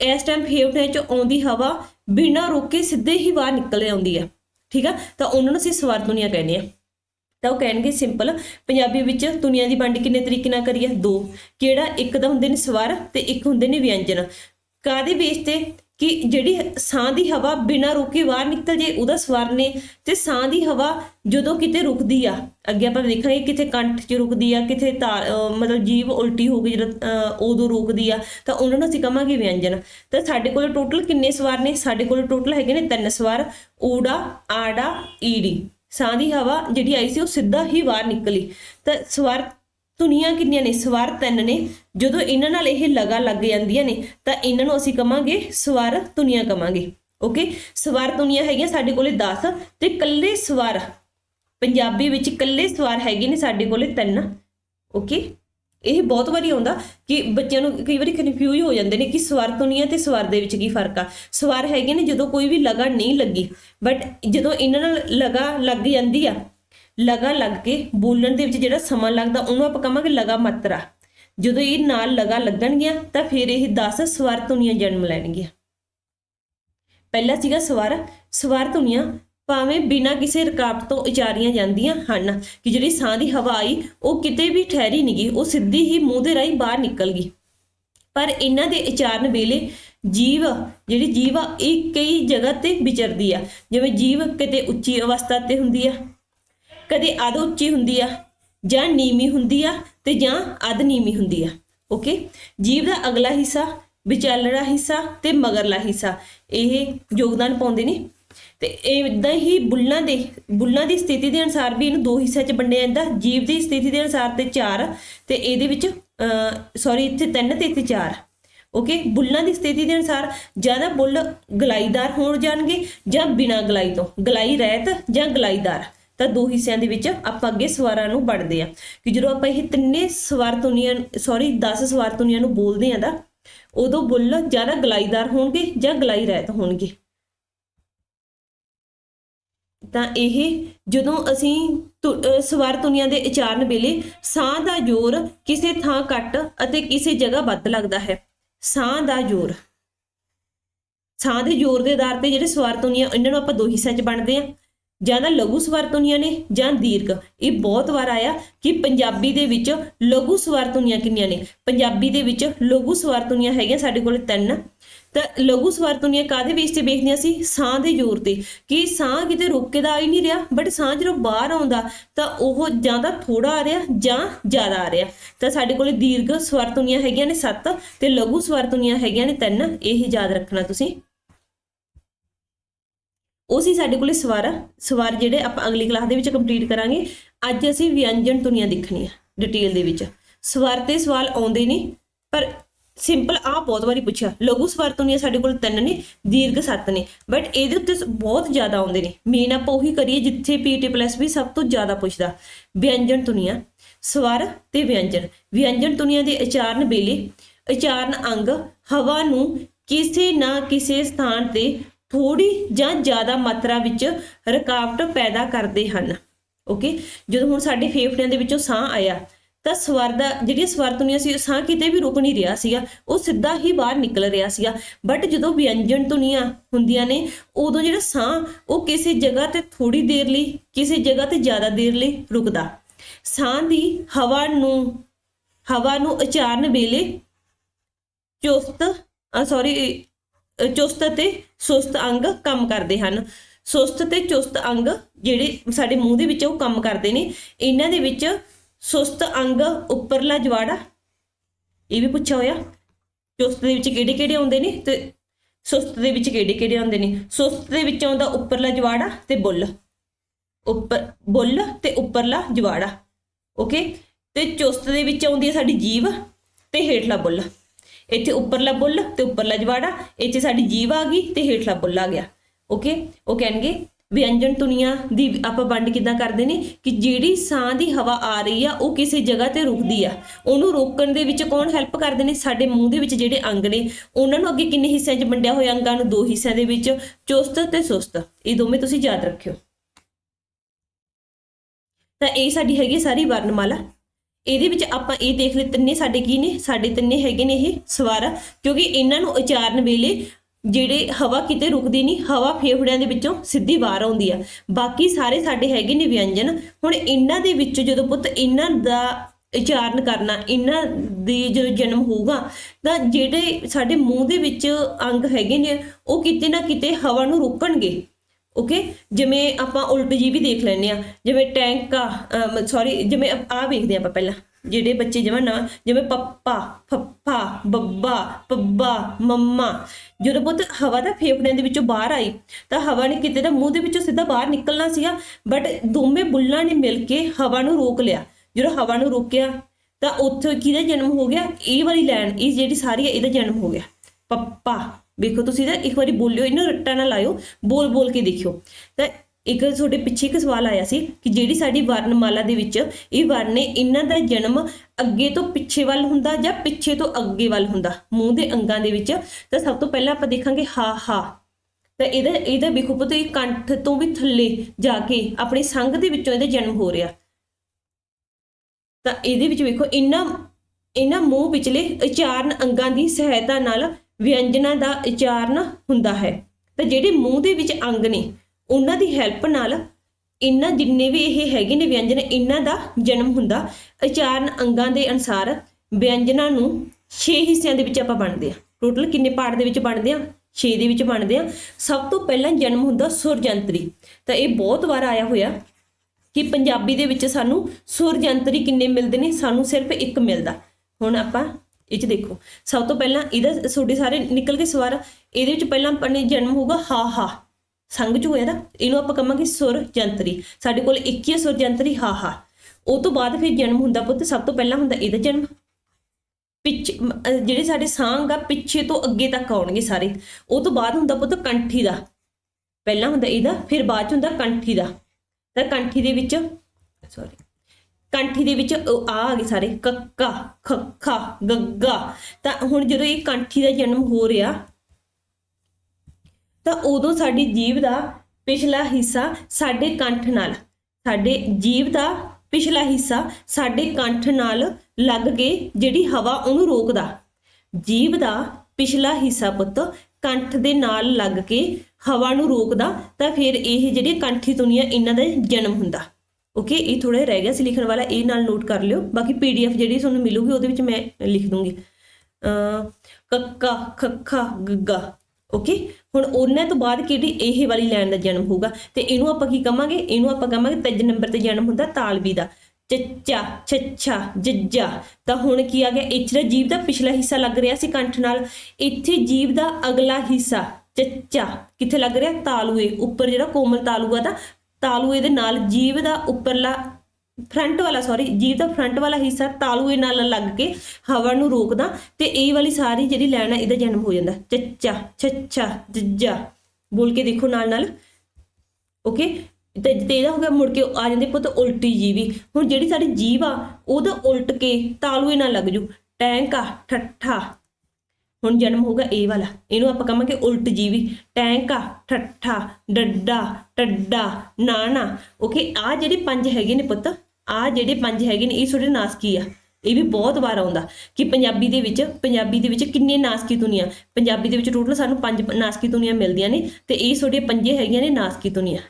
ਇਸ ਟਾਈਮ ਫੇਫੜਿਆਂ 'ਚ ਆਉਂਦੀ ਹਵਾ ਬਿਨਾਂ ਰੋਕੇ ਸਿੱਧੇ ਹੀ ਬਾਹਰ ਨਿਕਲ ਆਉਂਦੀ ਹੈ ਠੀਕ ਆ? ਤਾਂ ਉਹਨਾਂ ਨੂੰ ਅਸੀਂ ਸਵਾਰ ਦੁਨੀਆ ਕਹਿੰਦੇ ਆ। ਤਾਂ ਉਹ ਕਹਿਣਗੇ ਸਿੰਪਲ ਪੰਜਾਬੀ ਵਿੱਚ ਦੁਨੀਆ ਦੀ ਵੰਡ ਕਿੰਨੇ ਤਰੀਕੇ ਨਾਲ ਕਰੀਏ? ਦੋ। ਕਿਹੜਾ ਇੱਕ ਤਾਂ ਹੁੰਦੇ ਨੇ ਸਵਰ ਤੇ ਇੱਕ ਹੁੰਦੇ ਨੇ ਵਿਅੰਜਨ। ਕਾਦੇ ਬੇਸ ਤੇ? ਕਿ ਜਿਹੜੀ ਸਾਹ ਦੀ ਹਵਾ ਬਿਨਾਂ ਰੁਕੇ ਬਾਹਰ ਨਿਕਲ ਜੇ ਉਹਦਾ ਸਵਰ ਨੇ। ਤੇ ਸਾਹ ਦੀ ਹਵਾ ਜਦੋਂ ਕਿਤੇ ਰੁਕਦੀ ਆ, ਅੱਗੇ ਆਪਾਂ ਦੇਖਾਂਗੇ ਕਿਤੇ ਕੰਠ 'ਚ ਰੁਕਦੀ ਆ, ਕਿਤੇ ਤਾਰ- ਮਤਲਬ ਜੀਵ ਉਲਟੀ ਹੋ ਗਈ ਜਦੋਂ ਉਦੋਂ ਰੁਕਦੀ ਆ, ਤਾਂ ਉਹਨਾਂ ਨੂੰ ਅਸੀਂ ਕਹਾਂਗੇ ਵਿਅੰਜਨ। ਤਾਂ ਸਾਡੇ ਕੋਲ ਟੋਟਲ ਕਿੰਨੇ ਸਵਰ ਨੇ? ਸਾਡੇ ਕੋਲ ਟੋਟਲ ਹੈਗੇ ਨੇ ਤਿੰਨ ਸਵਰ, ਊੜਾ, ਆੜਾ, ਈੜੀ। ਸਾਹ ਦੀ ਹਵਾ ਜਿਹੜੀ ਆਈ ਸੀ, ਉਹ ਸਿੱਧਾ ਹੀ ਬਾਹਰ ਨਿਕਲੀ। ਤਾਂ ਸਵਰ ਧੁਨੀਆਂ ਕਿੰਨੀਆਂ ਨੇ, ਸਵਰ ਤਿੰਨ ਨੇ। ਜਦੋਂ ਇਹਨਾਂ ਨਾਲ ਇਹ ਲਗਾ ਲੱਗ ਜਾਂਦੀਆਂ ਨੇ, ਤਾਂ ਇਹਨਾਂ ਨੂੰ ਅਸੀਂ ਕਵਾਂਗੇ ਸਵਰ ਧੁਨੀਆਂ ਕਵਾਂਗੇ। ਓਕੇ? ਸਵਰ ਧੁਨੀਆਂ ਹੈਗੀਆਂ ਸਾਡੇ ਕੋਲੇ 10 ਤੇ ਕੱਲੇ ਸਵਰ, ਪੰਜਾਬੀ ਵਿੱਚ ਕੱਲੇ ਸਵਰ ਹੈਗੇ ਨੇ ਸਾਡੇ ਕੋਲੇ ਤਿੰਨ। ਓਕੇ? ਇਹ ਬਹੁਤ ਵਾਰੀ ਆਉਂਦਾ ਕਿ ਬੱਚਿਆਂ ਨੂੰ ਕਈ ਵਾਰੀ ਕਨਫਿਊਜ਼ ਹੋ ਜਾਂਦੇ ਨੇ ਕਿ ਸਵਰ ਧੁਨੀਆਂ ਤੇ ਸਵਰ ਦੇ ਵਿੱਚ ਕੀ ਫ਼ਰਕ ਆ। ਸਵਰ ਹੈਗੇ ਨੇ ਜਦੋਂ ਕੋਈ ਵੀ ਲਗਾ ਨਹੀਂ ਲੱਗੀ ਬਟ ਜਦੋਂ ਇਹਨਾਂ ਨਾਲ ਲਗਾ ਲੱਗ ਜਾਂਦੀ ਆ ਲਗਾ ਲੱਗ ਕੇ ਬੋਲਣ ਦੇ ਵਿੱਚ ਜਿਹੜਾ ਸਮਾਂ ਲੱਗਦਾ ਉਹਨੂੰ ਆਪਾਂ ਕਹਾਂਗੇ ਲਗਾ ਮਾਤਰਾ। ਜਦੋਂ ਇਹ ਨਾਲ ਲਗਾ ਲੱਗਣਗੀਆਂ ਤਾਂ ਫਿਰ ਇਹ 10 ਸਵਰ ਧੁਨੀਆਂ ਜਨਮ ਲੈਣਗੀਆਂ। ਪਹਿਲਾ ਸੀਗਾ ਸਵਰ। ਸਵਰ ਧੁਨੀਆਂ ਭਾਵੇਂ ਬਿਨਾਂ ਕਿਸੇ ਰੁਕਾਵਟ ਤੋਂ ਉਚਾਰੀਆਂ ਜਾਂਦੀਆਂ ਹਨ ਕਿ ਜਿਹੜੀ ਸਾਹ ਦੀ ਹਵਾ ਆਈ, ਉਹ ਕਿਤੇ ਵੀ ਠਹਿਰੀ ਨਹੀਂ ਗਈ, ਉਹ ਸਿੱਧੀ ਹੀ ਮੂੰਹ ਦੇ ਰਾਹੀਂ ਬਾਹਰ ਨਿਕਲ ਗਈ। ਪਰ ਇਹਨਾਂ ਦੇ ਉਚਾਰਨ ਵੇਲੇ ਜੀਵ, ਜਿਹੜੀ ਜੀਵ ਆ, ਇਹ ਕਈ ਜਗ੍ਹਾ ਤੇ ਵਿਚਰਦੀ ਆ। ਜਿਵੇਂ ਜੀਵ ਕਿਤੇ ਉੱਚੀ ਅਵਸਥਾ ਤੇ ਹੁੰਦੀ ਆ ਕਦੇ ਅਧ ਉੱਚੀ ਹੁੰਦੀ ਆ, ਜਾਂ ਨੀਵੀਂ ਹੁੰਦੀ ਆ ਤੇ ਜਾਂ ਅਧ ਨੀਵੀਂ ਹੁੰਦੀ ਆ ਓਕੇ ਜੀਵ ਦਾ ਅਗਲਾ ਹਿੱਸਾ ਵਿਚਾਲੜਾ ਹਿੱਸਾ ਤੇ ਮਗਰਲਾ ਹਿੱਸਾ, ਇਹ ਯੋਗਦਾਨ ਪਾਉਂਦੇ ਨੇ। ਤੇ ਇਦਾਂ ਹੀ ਬੁੱਲਾਂ ਦੇ ਬੁੱਲਾਂ ਦੀ ਸਥਿਤੀ ਦੇ ਅਨੁਸਾਰ ਵੀ ਇਹਨੂੰ ਦੋ ਹਿੱਸਿਆਂ 'ਚ ਵੰਡਿਆ ਜਾਂਦਾ, ਜੀਵ ਦੀ ਸਥਿਤੀ ਦੇ ਅਨੁਸਾਰ ਤੇ 4 ਤੇ ਇਹਦੇ ਵਿੱਚ ਸੌਰੀ ਇੱਥੇ 3 ਤੇ ਇੱਥੇ 4 ਓਕੇ ਬੁੱਲਾਂ ਦੀ ਸਥਿਤੀ ਦੇ ਅਨੁਸਾਰ ਜ਼ਿਆਦਾ ਬੁੱਲ ਗਲਾਈਦਾਰ ਹੋਣ ਜਾਣਗੇ ਜਾਂ ਬਿਨਾਂ ਗਲਾਈ ਤੋਂ, ਗਲਾਈ ਰਹਿਤ ਜਾਂ ਗਲਾਈਦਾਰ। ਤਾਂ ਦੋ ਹਿੱਸਿਆਂ ਦੇ ਵਿੱਚ ਆਪਾਂ ਅੱਗੇ ਸਵਾਰਾਂ ਨੂੰ ਵੰਡਦੇ ਆ ਕਿ ਜਦੋਂ ਆਪਾਂ ਇਹ ਤਿੰਨੇ ਸਵਾਰ ਧੁਨੀਆਂ ਸੌਰੀ 10 ਸਵਾਰ ਧੁਨੀਆਂ ਨੂੰ ਬੋਲਦੇ ਆ ਤਾਂ ਉਦੋਂ ਬੁੱਲ ਜ਼ਿਆਦਾ ਗਲਾਈਦਾਰ ਹੋਣਗੇ ਜਾਂ ਗਲਾਈ ਰਹਿਤ ਹੋਣਗੇ। ਤਾਂ ਇਹ ਜਦੋਂ ਅਸੀਂ ਧੁ- ਅਹ ਧੁਨੀਆਂ ਦੇ ਉਚਾਰਨ ਵੇਲੇ ਸਾਹ ਦਾ ਜ਼ੋਰ ਕਿਸੇ ਥਾਂ ਘੱਟ ਅਤੇ ਕਿਸੇ ਜਗ੍ਹਾ ਵੱਧ ਲੱਗਦਾ ਹੈ। ਸਾਹ ਦਾ ਜ਼ੋਰ। ਸਾਹ ਦੇ ਜ਼ੋਰ ਦੇ ਆਧਾਰ ਤੇ ਜਿਹੜੇ ਸਵਰ ਧੁਨੀਆਂ, ਇਹਨਾਂ ਨੂੰ ਆਪਾਂ ਦੋ ਹਿੱਸਿਆਂ 'ਚ ਵੰਡਦੇ ਆ ਜਾਂ ਤਾਂ ਲਘੂ ਸਵਰ ਧੁਨੀਆਂ ਨੇ ਜਾਂ ਦੀਰਘ। ਇਹ ਬਹੁਤ ਵਾਰ ਆਇਆ ਕਿ ਪੰਜਾਬੀ ਦੇ ਵਿੱਚ ਲਘੂ ਸਵਰ ਧੁਨੀਆਂ ਕਿੰਨੀਆਂ ਨੇ? ਪੰਜਾਬੀ ਦੇ ਵਿੱਚ ਲਘੂ ਸਵਰ ਧੁਨੀਆਂ ਹੈਗੀਆਂ ਸਾਡੇ ਕੋਲ ਤਿੰਨ। ਤਾਂ ਲਘੂ ਸਵਰ ਧੁਨੀਆਂ ਕਾਦੇ ਬੇਸ ਤੇ ਵੇਖਦੀਆਂ ਸੀ? ਸਾਹ ਦੇ ਜ਼ੋਰ ਤੇ। ਕਿ ਸਾਹ ਕਿਤੇ ਰੁਕ ਕੇ ਤਾਂ ਆ ਹੀ ਨਹੀਂ ਰਿਹਾ ਬਟ ਸਾਹ ਜਦੋਂ ਬਾਹਰ ਆਉਂਦਾ, ਤਾਂ ਉਹ ਜਾਂ ਤਾਂ ਥੋੜਾ ਆ ਰਿਹਾ ਜਾਂ ਜ਼ਿਆਦਾ ਆ ਰਿਹਾ। ਤਾਂ ਸਾਡੇ ਕੋਲ ਦੀਰਘ ਸਵਰ ਧੁਨੀਆਂ ਹੈਗੀਆਂ ਨੇ 7 ਤੇ ਲਘੂ ਸਵਰ ਧੁਨੀਆਂ ਹੈਗੀਆਂ ਨੇ 3 ਇਹ ਯਾਦ ਰੱਖਣਾ ਤੁਸੀਂ। ਉਹ ਸੀ ਸਾਡੇ ਕੋਲੇ ਸਵਾਰ, ਸਵਰ ਜਿਹੜੇ ਆਪਾਂ ਅਗਲੀ ਕਲਾਸ ਦੇ ਵਿੱਚ ਕੰਪਲੀਟ ਕਰਾਂਗੇ। ਅੱਜ ਅਸੀਂ ਵਿਅੰਜਨ ਧੁਨੀਆਂ ਦੇਖਣੀਆਂ ਡਿਟੇਲ ਦੇ ਵਿੱਚ। ਸਵਰ ਤੇ ਸਵਾਲ ਆਉਂਦੇ ਨੇ, ਪਰ ਸਿੰਪਲ ਆ ਬਹੁਤ ਵਾਰੀ ਪੁੱਛਿਆ, ਲਘੂ ਸਵਰ ਧੁਨੀਆਂ ਸਾਡੇ ਕੋਲ ਤਿੰਨ ਨੇ, ਦੀਰਘ ਸੱਤ ਨੇ। ਬਟ ਇਹਦੇ ਉੱਤੇ ਬਹੁਤ ਜ਼ਿਆਦਾ ਆਉਂਦੇ ਨੇ। ਮੇਨ ਆਪਾਂ ਉਹੀ ਕਰੀਏ ਜਿੱਥੇ ਪੀਟੀ ਪਲੱਸ ਵੀ ਸਭ ਤੋਂ ਜ਼ਿਆਦਾ ਪੁੱਛਦਾ, ਵਿਅੰਜਨ ਧੁਨੀਆਂ, ਸਵਰ ਤੇ ਵਿਅੰਜਨ। ਵਿਅੰਜਨ ਧੁਨੀਆਂ ਦੇ ਉਚਾਰਨ ਵੇਲੇ ਉਚਾਰਨ ਅੰਗ ਹਵਾ ਨੂੰ ਕਿਸੇ ਨਾ ਕਿਸੇ ਸਥਾਨ ਤੇ ਥੋੜੀ ਜਾਂ ਜ਼ਿਆਦਾ ਮਾਤਰਾ ਵਿੱਚ ਰੁਕਾਵਟ ਪੈਦਾ ਕਰਦੇ ਹਨ। ਓਕੇ ਜਦੋਂ ਹੁਣ ਸਾਡੇ ਫੇਫੜਿਆਂ ਦੇ ਵਿੱਚੋਂ ਸਾਹ ਆਇਆ, ਤਾਂ ਸਵਰ ਦਾ ਜਿਹੜੀ ਸਵਰ ਧੁਨੀਆਂ ਸੀ ਸਾਹ ਕਿਤੇ ਵੀ ਰੁਕ ਨਹੀਂ ਰਿਹਾ ਸੀਗਾ। ਉਹ ਸਿੱਧਾ ਹੀ ਬਾਹਰ ਨਿਕਲ ਰਿਹਾ ਸੀਗਾ। ਬਟ ਜਦੋਂ ਵਿਅੰਜਨ ਧੁਨੀਆਂ ਹੁੰਦੀਆਂ ਨੇ, ਉਦੋਂ ਜਿਹੜਾ ਸਾਹ, ਉਹ ਕਿਸੇ ਜਗ੍ਹਾ ਤੇ ਥੋੜੀ ਦੇਰ ਲਈ, ਕਿਸੇ ਜਗ੍ਹਾ ਤੇ ਜ਼ਿਆਦਾ ਦੇਰ ਲਈ ਰੁਕਦਾ। ਸਾਹ ਦੀ ਹਵਾ ਨੂੰ ਹਵਾ ਨੂੰ ਉਚਾਰਨ ਵੇਲੇ ਚੁਸਤ ਸੌਰੀ ਚੁਸਤ ਅਤੇ ਸੁਸਤ ਅੰਗ ਕੰਮ ਕਰਦੇ ਹਨ। ਸੁਸਤ ਤੇ ਚੁਸਤ ਅੰਗ ਜਿਹੜੇ ਸਾਡੇ ਮੂੰਹ ਦੇ ਵਿੱਚ ਉਹ ਕੰਮ ਕਰਦੇ ਨੇ। ਇਹਨਾਂ ਦੇ ਵਿੱਚ ਸੁਸਤ ਅੰਗ, ਉੱਪਰਲਾ ਜਵਾੜਾ, ਇਹ ਵੀ ਪੁੱਛਿਆ ਹੋਇਆ। ਚੁਸਤ ਦੇ ਵਿੱਚ ਕਿਹੜੇ ਕਿਹੜੇ ਆਉਂਦੇ ਨੇ ਤੇ ਸੁਸਤ ਦੇ ਵਿੱਚ ਕਿਹੜੇ ਕਿਹੜੇ ਆਉਂਦੇ ਨੇ? ਸੁਸਤ ਦੇ ਵਿੱਚ ਆਉਂਦਾ ਉੱਪਰਲਾ ਜਵਾੜਾ ਤੇ ਬੁੱਲ। ਉੱਪਰ, ਬੁੱਲ ਤੇ ਉੱਪਰਲਾ ਜਵਾੜਾ। ਓਕੇ? ਤੇ ਚੁਸਤ ਦੇ ਵਿੱਚ ਆਉਂਦੀ ਹੈ ਸਾਡੀ ਜੀਭ ਤੇ ਹੇਠਲਾ ਬੁੱਲ। ਇੱਥੇ ਉੱਪਰਲਾ ਬੁੱਲ ਤੇ ਉੱਪਰਲਾ ਜਵਾੜਾ, ਇੱਥੇ ਸਾਡੀ ਜੀਵ ਆ ਗਈ ਤੇ ਹੇਠਲਾ ਬੁੱਲ ਆ ਗਿਆ। ਓਕੇ ਉਹ ਕਹਿਣਗੇ ਵਿਅੰਜਨ ਧੁਨੀਆਂ ਦੀ ਆਪਾਂ ਵੰਡ ਕਿਦਾਂ ਕਰਦੇ ਨੇ? ਕਿ ਜਿਹੜੀ ਸਾਹ ਦੀ ਹਵਾ ਆ ਰਹੀ ਆ, ਉਹ ਕਿਸੇ ਜਗ੍ਹਾ ਤੇ ਰੁਕਦੀ ਆ। ਉਹਨੂੰ ਰੋਕਣ ਦੇ ਵਿੱਚ ਕੌਣ ਹੈਲਪ ਕਰਦੇ ਨੇ? ਸਾਡੇ ਮੂੰਹ ਦੇ ਵਿੱਚ ਜਿਹੜੇ ਅੰਗ ਨੇ, ਉਹਨਾਂ ਨੂੰ ਅੱਗੇ ਕਿੰਨੇ ਹਿੱਸਿਆਂ 'ਚ ਵੰਡਿਆ ਹੋਇਆ ਅੰਗਾਂ ਨੂੰ? ਦੋ ਹਿੱਸਿਆਂ ਦੇ ਵਿੱਚ, ਚੁਸਤ ਤੇ ਸੁਸਤ। ਇਹ ਦੋਵੇਂ ਤੁਸੀਂ ਯਾਦ ਰੱਖਿਓ। ਤਾਂ ਇਹ ਸਾਡੀ ਹੈਗੀ ਸਾਰੀ ਵਰਣਮਾਲਾ। ਇਹਦੇ ਵਿੱਚ ਆਪਾਂ ਇਹ ਦੇਖ ਲਏ ਤਿੰਨੇ ਸਾਡੇ ਕੀ ਨੇ? ਸਾਡੇ ਤਿੰਨੇ ਹੈਗੇ ਨੇ ਇਹ ਸਵਾਰ, ਕਿਉਂਕਿ ਇਹਨਾਂ ਨੂੰ ਉਚਾਰਨ ਵੇਲੇ ਜਿਹੜੇ ਹਵਾ ਕਿਤੇ ਰੁਕਦੀ ਨਹੀਂ, ਹਵਾ ਫੇਫੜਿਆਂ ਦੇ ਵਿੱਚੋਂ ਸਿੱਧੀ ਬਾਹਰ ਆਉਂਦੀ ਆ। ਬਾਕੀ ਸਾਰੇ ਸਾਡੇ ਹੈਗੇ ਨੇ ਵਿਅੰਜਨ। ਹੁਣ ਇਹਨਾਂ ਦੇ ਵਿੱਚ ਜਦੋਂ ਪੁੱਤ ਇਹਨਾਂ ਦਾ ਉਚਾਰਨ ਕਰਨਾ, ਇਹਨਾਂ ਦੇ ਜਦੋਂ ਜਨਮ ਹੋਊਗਾ, ਤਾਂ ਜਿਹੜੇ ਸਾਡੇ ਮੂੰਹ ਦੇ ਵਿੱਚ ਅੰਗ ਹੈਗੇ ਨੇ, ਉਹ ਕਿਤੇ ਨਾ ਕਿਤੇ ਹਵਾ ਨੂੰ ਰੋਕਣਗੇ। ਓਕੇ ਜਿਵੇਂ ਆਪਾਂ ਉਲਟ ਜੀ ਵੀ ਦੇਖ ਲੈਂਦੇ ਆ ਜਿਵੇਂ ਟੈਂਕ ਆ ਸੌਰੀ ਜਿਵੇਂ ਆ ਵੇਖਦੇ ਆਪਾਂ ਪਹਿਲਾਂ, ਜਿਹੜੇ ਬੱਚੇ ਜਿਵੇਂ ਨਾ, ਜਿਵੇਂ ਪੱਪਾ, ਫੱਫਾ, ਬੱਬਾ, ਪੱਬਾ, ਮੰਮਾ, ਜਦੋਂ ਬਹੁਤ ਹਵਾ ਦਾ ਫੇਫੜਿਆਂ ਦੇ ਵਿੱਚੋਂ ਬਾਹਰ ਆਈ, ਤਾਂ ਹਵਾ ਨੇ ਕਿਤੇ ਦਾ ਮੂੰਹ ਦੇ ਵਿੱਚੋਂ ਸਿੱਧਾ ਬਾਹਰ ਨਿਕਲਣਾ ਸੀਗਾ ਬਟ ਦੋਵੇਂ ਬੁੱਲਾਂ ਨੇ ਮਿਲ ਕੇ ਹਵਾ ਨੂੰ ਰੋਕ ਲਿਆ। ਜਦੋਂ ਹਵਾ ਨੂੰ ਰੋਕਿਆ, ਤਾਂ ਉੱਥੇ ਕਿਹਦਾ ਜਨਮ ਹੋ ਗਿਆ? ਇਹ ਵਾਲੀ ਲੈਣ ਇਹ ਜਿਹੜੀ ਸਾਰੀ ਹੈ ਇਹਦਾ ਜਨਮ ਹੋ ਗਿਆ। ਪੱਪਾ ਵੇਖੋ ਤੁਸੀਂ ਤਾਂ ਇੱਕ ਵਾਰੀ ਬੋਲਿਓ, ਇਹਨੂੰ ਰੱਟਾ ਨਾ ਲਾਇਓ, ਬੋਲ ਬੋਲ ਕੇ ਦੇਖਿਓ। ਤਾਂ ਇੱਕ ਤੁਹਾਡੇ ਪਿੱਛੇ ਇੱਕ ਸਵਾਲ ਆਇਆ ਸੀ ਕਿ ਜਿਹੜੀ ਸਾਡੀ ਵਰਣਮਾਲਾ ਦੇ ਵਿੱਚ ਇਹ ਵਰਨ ਇਹਨਾਂ ਦਾ ਜਨਮ ਅੱਗੇ ਤੋਂ ਪਿੱਛੇ ਵੱਲ ਹੁੰਦਾ ਜਾਂ ਪਿੱਛੇ ਤੋਂ ਅੱਗੇ ਵੱਲ ਹੁੰਦਾ, ਮੂੰਹ ਦੇ ਅੰਗਾਂ ਦੇ ਵਿੱਚ? ਤਾਂ ਸਭ ਤੋਂ ਪਹਿਲਾਂ ਆਪਾਂ ਦੇਖਾਂਗੇ ਹਾ ਹਾ। ਤਾਂ ਇਹਦਾ ਇਹਦਾ ਵੇਖੋ ਪੁੱਤ, ਇਹ ਕੰਠ ਤੋਂ ਵੀ ਥੱਲੇ ਜਾ ਕੇ ਆਪਣੇ ਸੰਗ ਦੇ ਵਿੱਚੋਂ ਇਹਦਾ ਜਨਮ ਹੋ ਰਿਹਾ। ਤਾਂ ਇਹਦੇ ਵਿੱਚ ਵੇਖੋ, ਇਹਨਾਂ ਇਹਨਾਂ ਮੂੰਹ ਵਿਚਲੇ ਉਚਾਰਨ ਅੰਗਾਂ ਦੀ ਸਹਾਇਤਾ ਨਾਲ ਵਿਅੰਜਨਾਂ ਦਾ ਉਚਾਰਨ ਹੁੰਦਾ ਹੈ। ਤਾਂ ਜਿਹੜੇ ਮੂੰਹ ਦੇ ਵਿੱਚ ਅੰਗ ਨੇ, ਉਹਨਾਂ ਦੀ ਹੈਲਪ ਨਾਲ ਇਹਨਾਂ ਜਿੰਨੇ ਵੀ ਇਹ ਹੈਗੇ ਨੇ ਵਿਅੰਜਨ ਇਹਨਾਂ ਦਾ ਜਨਮ ਹੁੰਦਾ। ਉਚਾਰਨ ਅੰਗਾਂ ਦੇ ਅਨੁਸਾਰ ਵਿਅੰਜਨਾਂ ਨੂੰ 6 ਹਿੱਸਿਆਂ ਦੇ ਵਿੱਚ ਆਪਾਂ ਬਣਦੇ ਆ ਟੋਟਲ ਕਿੰਨੇ ਪਾਰਟ ਦੇ ਵਿੱਚ ਬਣਦੇ ਆ 6 ਦੇ ਵਿੱਚ ਬਣਦੇ ਆ ਸਭ ਤੋਂ ਪਹਿਲਾਂ ਜਨਮ ਹੁੰਦਾ ਸੁਰਜੰਤਰੀ। ਤਾਂ ਇਹ ਬਹੁਤ ਵਾਰ ਆਇਆ ਹੋਇਆ ਕਿ ਪੰਜਾਬੀ ਦੇ ਵਿੱਚ ਸਾਨੂੰ ਸੁਰਜੰਤਰੀ ਕਿੰਨੇ ਮਿਲਦੇ ਨੇ? ਸਾਨੂੰ ਸਿਰਫ ਇੱਕ ਮਿਲਦਾ। ਹੁਣ ਆਪਾਂ ਇਹ ਚ ਦੇਖੋ, ਸਭ ਤੋਂ ਪਹਿਲਾਂ ਇਹਦਾ ਤੁਹਾਡੇ ਸਾਰੇ ਨਿਕਲ ਕੇ ਸਵਾਰ, ਇਹਦੇ ਵਿੱਚ ਪਹਿਲਾਂ ਆਪਣੇ ਜਨਮ ਹੋਊਗਾ ਹਾ ਹਾ। ਸੰਗ ਚ ਹੋਇਆ ਨਾ, ਇਹਨੂੰ ਆਪਾਂ ਕਹਾਂਗੇ ਸੁਰ ਜੰਤਰੀ ਸਾਡੇ ਕੋਲ ਇੱਕ ਹੀ ਹੈ ਸੁਰ ਜੰਤਰੀ ਹਾ ਹਾ। ਉਹ ਤੋਂ ਬਾਅਦ ਫਿਰ ਜਨਮ ਹੁੰਦਾ ਪੁੱਤ, ਸਭ ਤੋਂ ਪਹਿਲਾਂ ਹੁੰਦਾ ਇਹਦਾ ਜਨਮ। ਪਿੱਛੇ ਜਿਹੜੇ ਸਾਡੇ ਸਾਂਗ ਆ, ਪਿੱਛੇ ਤੋਂ ਅੱਗੇ ਤੱਕ ਆਉਣਗੇ ਸਾਰੇ। ਉਹ ਤੋਂ ਬਾਅਦ ਹੁੰਦਾ ਪੁੱਤ ਕੰਠੀ ਦਾ। ਪਹਿਲਾਂ ਹੁੰਦਾ ਇਹਦਾ, ਫਿਰ ਬਾਅਦ ਚ ਹੁੰਦਾ ਕੰਠੀ ਦਾ। ਤਾਂ ਕੰਠੀ ਦੇ ਵਿੱਚ ਸੌਰੀ ਕੰਠੀ ਦੇ ਵਿੱਚ ਉਹ ਆ ਆ ਗਏ ਸਾਰੇ ਕੱਕਾ ਖੱਖਾ ਗੱਗਾ ਤਾਂ ਹੁਣ ਜਦੋਂ ਇਹ ਕੰਠੀ ਦਾ ਜਨਮ ਹੋ ਰਿਹਾ, ਤਾਂ ਉਦੋਂ ਸਾਡੀ ਜੀਭ ਦਾ ਪਿਛਲਾ ਹਿੱਸਾ ਸਾਡੇ ਕੰਠ ਨਾਲ, ਸਾਡੇ ਜੀਭ ਦਾ ਪਿਛਲਾ ਹਿੱਸਾ ਸਾਡੇ ਕੰਠ ਨਾਲ ਲੱਗ ਕੇ ਜਿਹੜੀ ਹਵਾ ਉਹਨੂੰ ਰੋਕਦਾ। ਜੀਭ ਦਾ ਪਿਛਲਾ ਹਿੱਸਾ ਪੁੱਤ ਕੰਠ ਦੇ ਨਾਲ ਲੱਗ ਕੇ ਹਵਾ ਨੂੰ ਰੋਕਦਾ, ਤਾਂ ਫਿਰ ਇਹ ਜਿਹੜੀ ਕੰਠੀ ਦੁਨੀਆ ਇਹਨਾਂ ਦਾ ਜਨਮ ਹੁੰਦਾ। ਓਕੇ ਇਹ ਥੋੜਾ ਰਹਿ ਗਿਆ ਸੀ ਲਿਖਣ ਵਾਲਾ, ਇਹ ਨਾਲ ਨੋਟ ਕਰ ਲਿਓ। ਬਾਕੀ ਪੀਡੀਐਫ ਜਿਹੜੀ ਤੁਹਾਨੂੰ ਮਿਲੂਗੀ, ਉਹਦੇ ਵਿੱਚ ਮੈਂ ਲਿਖ ਦੂੰਗੀ। ਕੱਕਾ, ਖੱਖਾ, ਗੱਗਾ। ਓਕੇ ਹੁਣ ਉਹਨਾਂ ਤੋਂ ਬਾਅਦ ਕਿਹੜੀ ਇਹ ਵਾਲੀ ਲਾਈਨ ਦਾ ਜਨਮ ਹੋਊਗਾ? ਤੇ ਇਹਨੂੰ ਆਪਾਂ ਕੀ ਕਵਾਂਗੇ? ਇਹਨੂੰ ਆਪਾਂ ਕਵਾਂਗੇ ਤੀਜੇ ਨੰਬਰ ਤੇ ਜਨਮ ਹੁੰਦਾ ਤਾਲਵੀ ਦਾ। ਚੱਚਾ, ਛੱਛਾ, ਜੱਜਾ। ਤਾਂ ਹੁਣ ਕੀ ਆ ਗਿਆ? ਇੱਥੇ ਦਾ ਜੀਵ ਦਾ ਪਿਛਲਾ ਹਿੱਸਾ ਲੱਗ ਰਿਹਾ ਸੀ ਕੰਠ ਨਾਲ। ਇੱਥੇ ਜੀਵ ਦਾ ਅਗਲਾ ਹਿੱਸਾ, ਚੱਚਾ। ਕਿੱਥੇ ਲੱਗ ਰਿਹਾ? ਤਾਲੂਏ। ਉੱਪਰ ਜਿਹੜਾ ਕੋਮਲ ਤਾਲੂਆ ਦਾ ਤਾਲੂਏ ਦੇ ਨਾਲ ਜੀਵ ਦਾ ਉੱਪਰਲਾ ਫਰੰਟ ਵਾਲਾ ਸੌਰੀ ਜੀਵ ਦਾ ਫਰੰਟ ਵਾਲਾ ਹਿੱਸਾ ਤਾਲੂਏ ਨਾਲ ਲੱਗ ਕੇ ਹਵਾ ਨੂੰ ਰੋਕਦਾ ਤੇ ਇਹ ਵਾਲੀ ਸਾਰੀ ਜਿਹੜੀ ਲਾਈਨ ਆ, ਇਹਦਾ ਜਨਮ ਹੋ ਜਾਂਦਾ। ਚੱਚਾ, ਛੱਛਾ, ਜੱਜਾ, ਬੋਲ ਕੇ ਦੇਖੋ ਨਾਲ ਨਾਲ। ਓਕੇ ਤੇ ਇਹਦਾ ਹੋ ਗਿਆ ਮੁੜ ਕੇ ਆ ਜਾਂਦੇ ਪੁੱਤ ਉਲਟੀ ਜੀਵੀ। ਹੁਣ ਜਿਹੜੀ ਸਾਡੀ ਜੀਵ ਆ, ਉਹਦਾ ਉਲਟ ਕੇ ਤਾਲੂਏ ਨਾਲ ਲੱਗ ਜੂ। ਟੈਂਕਾ ਠੱਠਾ ਹੁਣ ਜਨਮ ਹੋਊਗਾ ਇਹ ਵਾਲਾ। ਇਹਨੂੰ ਆਪਾਂ ਕਹਾਂਗੇ ਉਲਟ ਜੀਵੀ। ਟੈਂਕਾ, ਠੱਠਾ, ਡੱਡਾ, ਟੱਡਾ, ਨਾਣਾ। ਓਕੇ ਆ ਜਿਹੜੇ ਪੰਜ ਹੈਗੇ ਨੇ ਪੁੱਤ ਆ ਜਿਹੜੇ ਪੰਜ ਹੈਗੇ ਨੇ, ਇਹ ਤੁਹਾਡੇ ਨਾਸਕੀ ਆ। ਇਹ ਵੀ ਬਹੁਤ ਵਾਰ ਆਉਂਦਾ ਕਿ ਪੰਜਾਬੀ ਦੇ ਵਿੱਚ, ਪੰਜਾਬੀ ਦੇ ਵਿੱਚ ਕਿੰਨੇ ਨਾਸਕੀ ਧੁਨੀਆਂ, ਪੰਜਾਬੀ ਦੇ ਵਿੱਚ ਟੋਟਲ ਸਾਨੂੰ ਪੰਜ ਨਾਸਕੀ ਧੁਨੀਆਂ ਮਿਲਦੀਆਂ ਨੇ ਤੇ ਇਹ ਤੁਹਾਡੇ ਪੰਜੇ ਹੈਗੀਆਂ ਨੇ ਨਾਸਕੀ ਧੁਨੀਆਂ।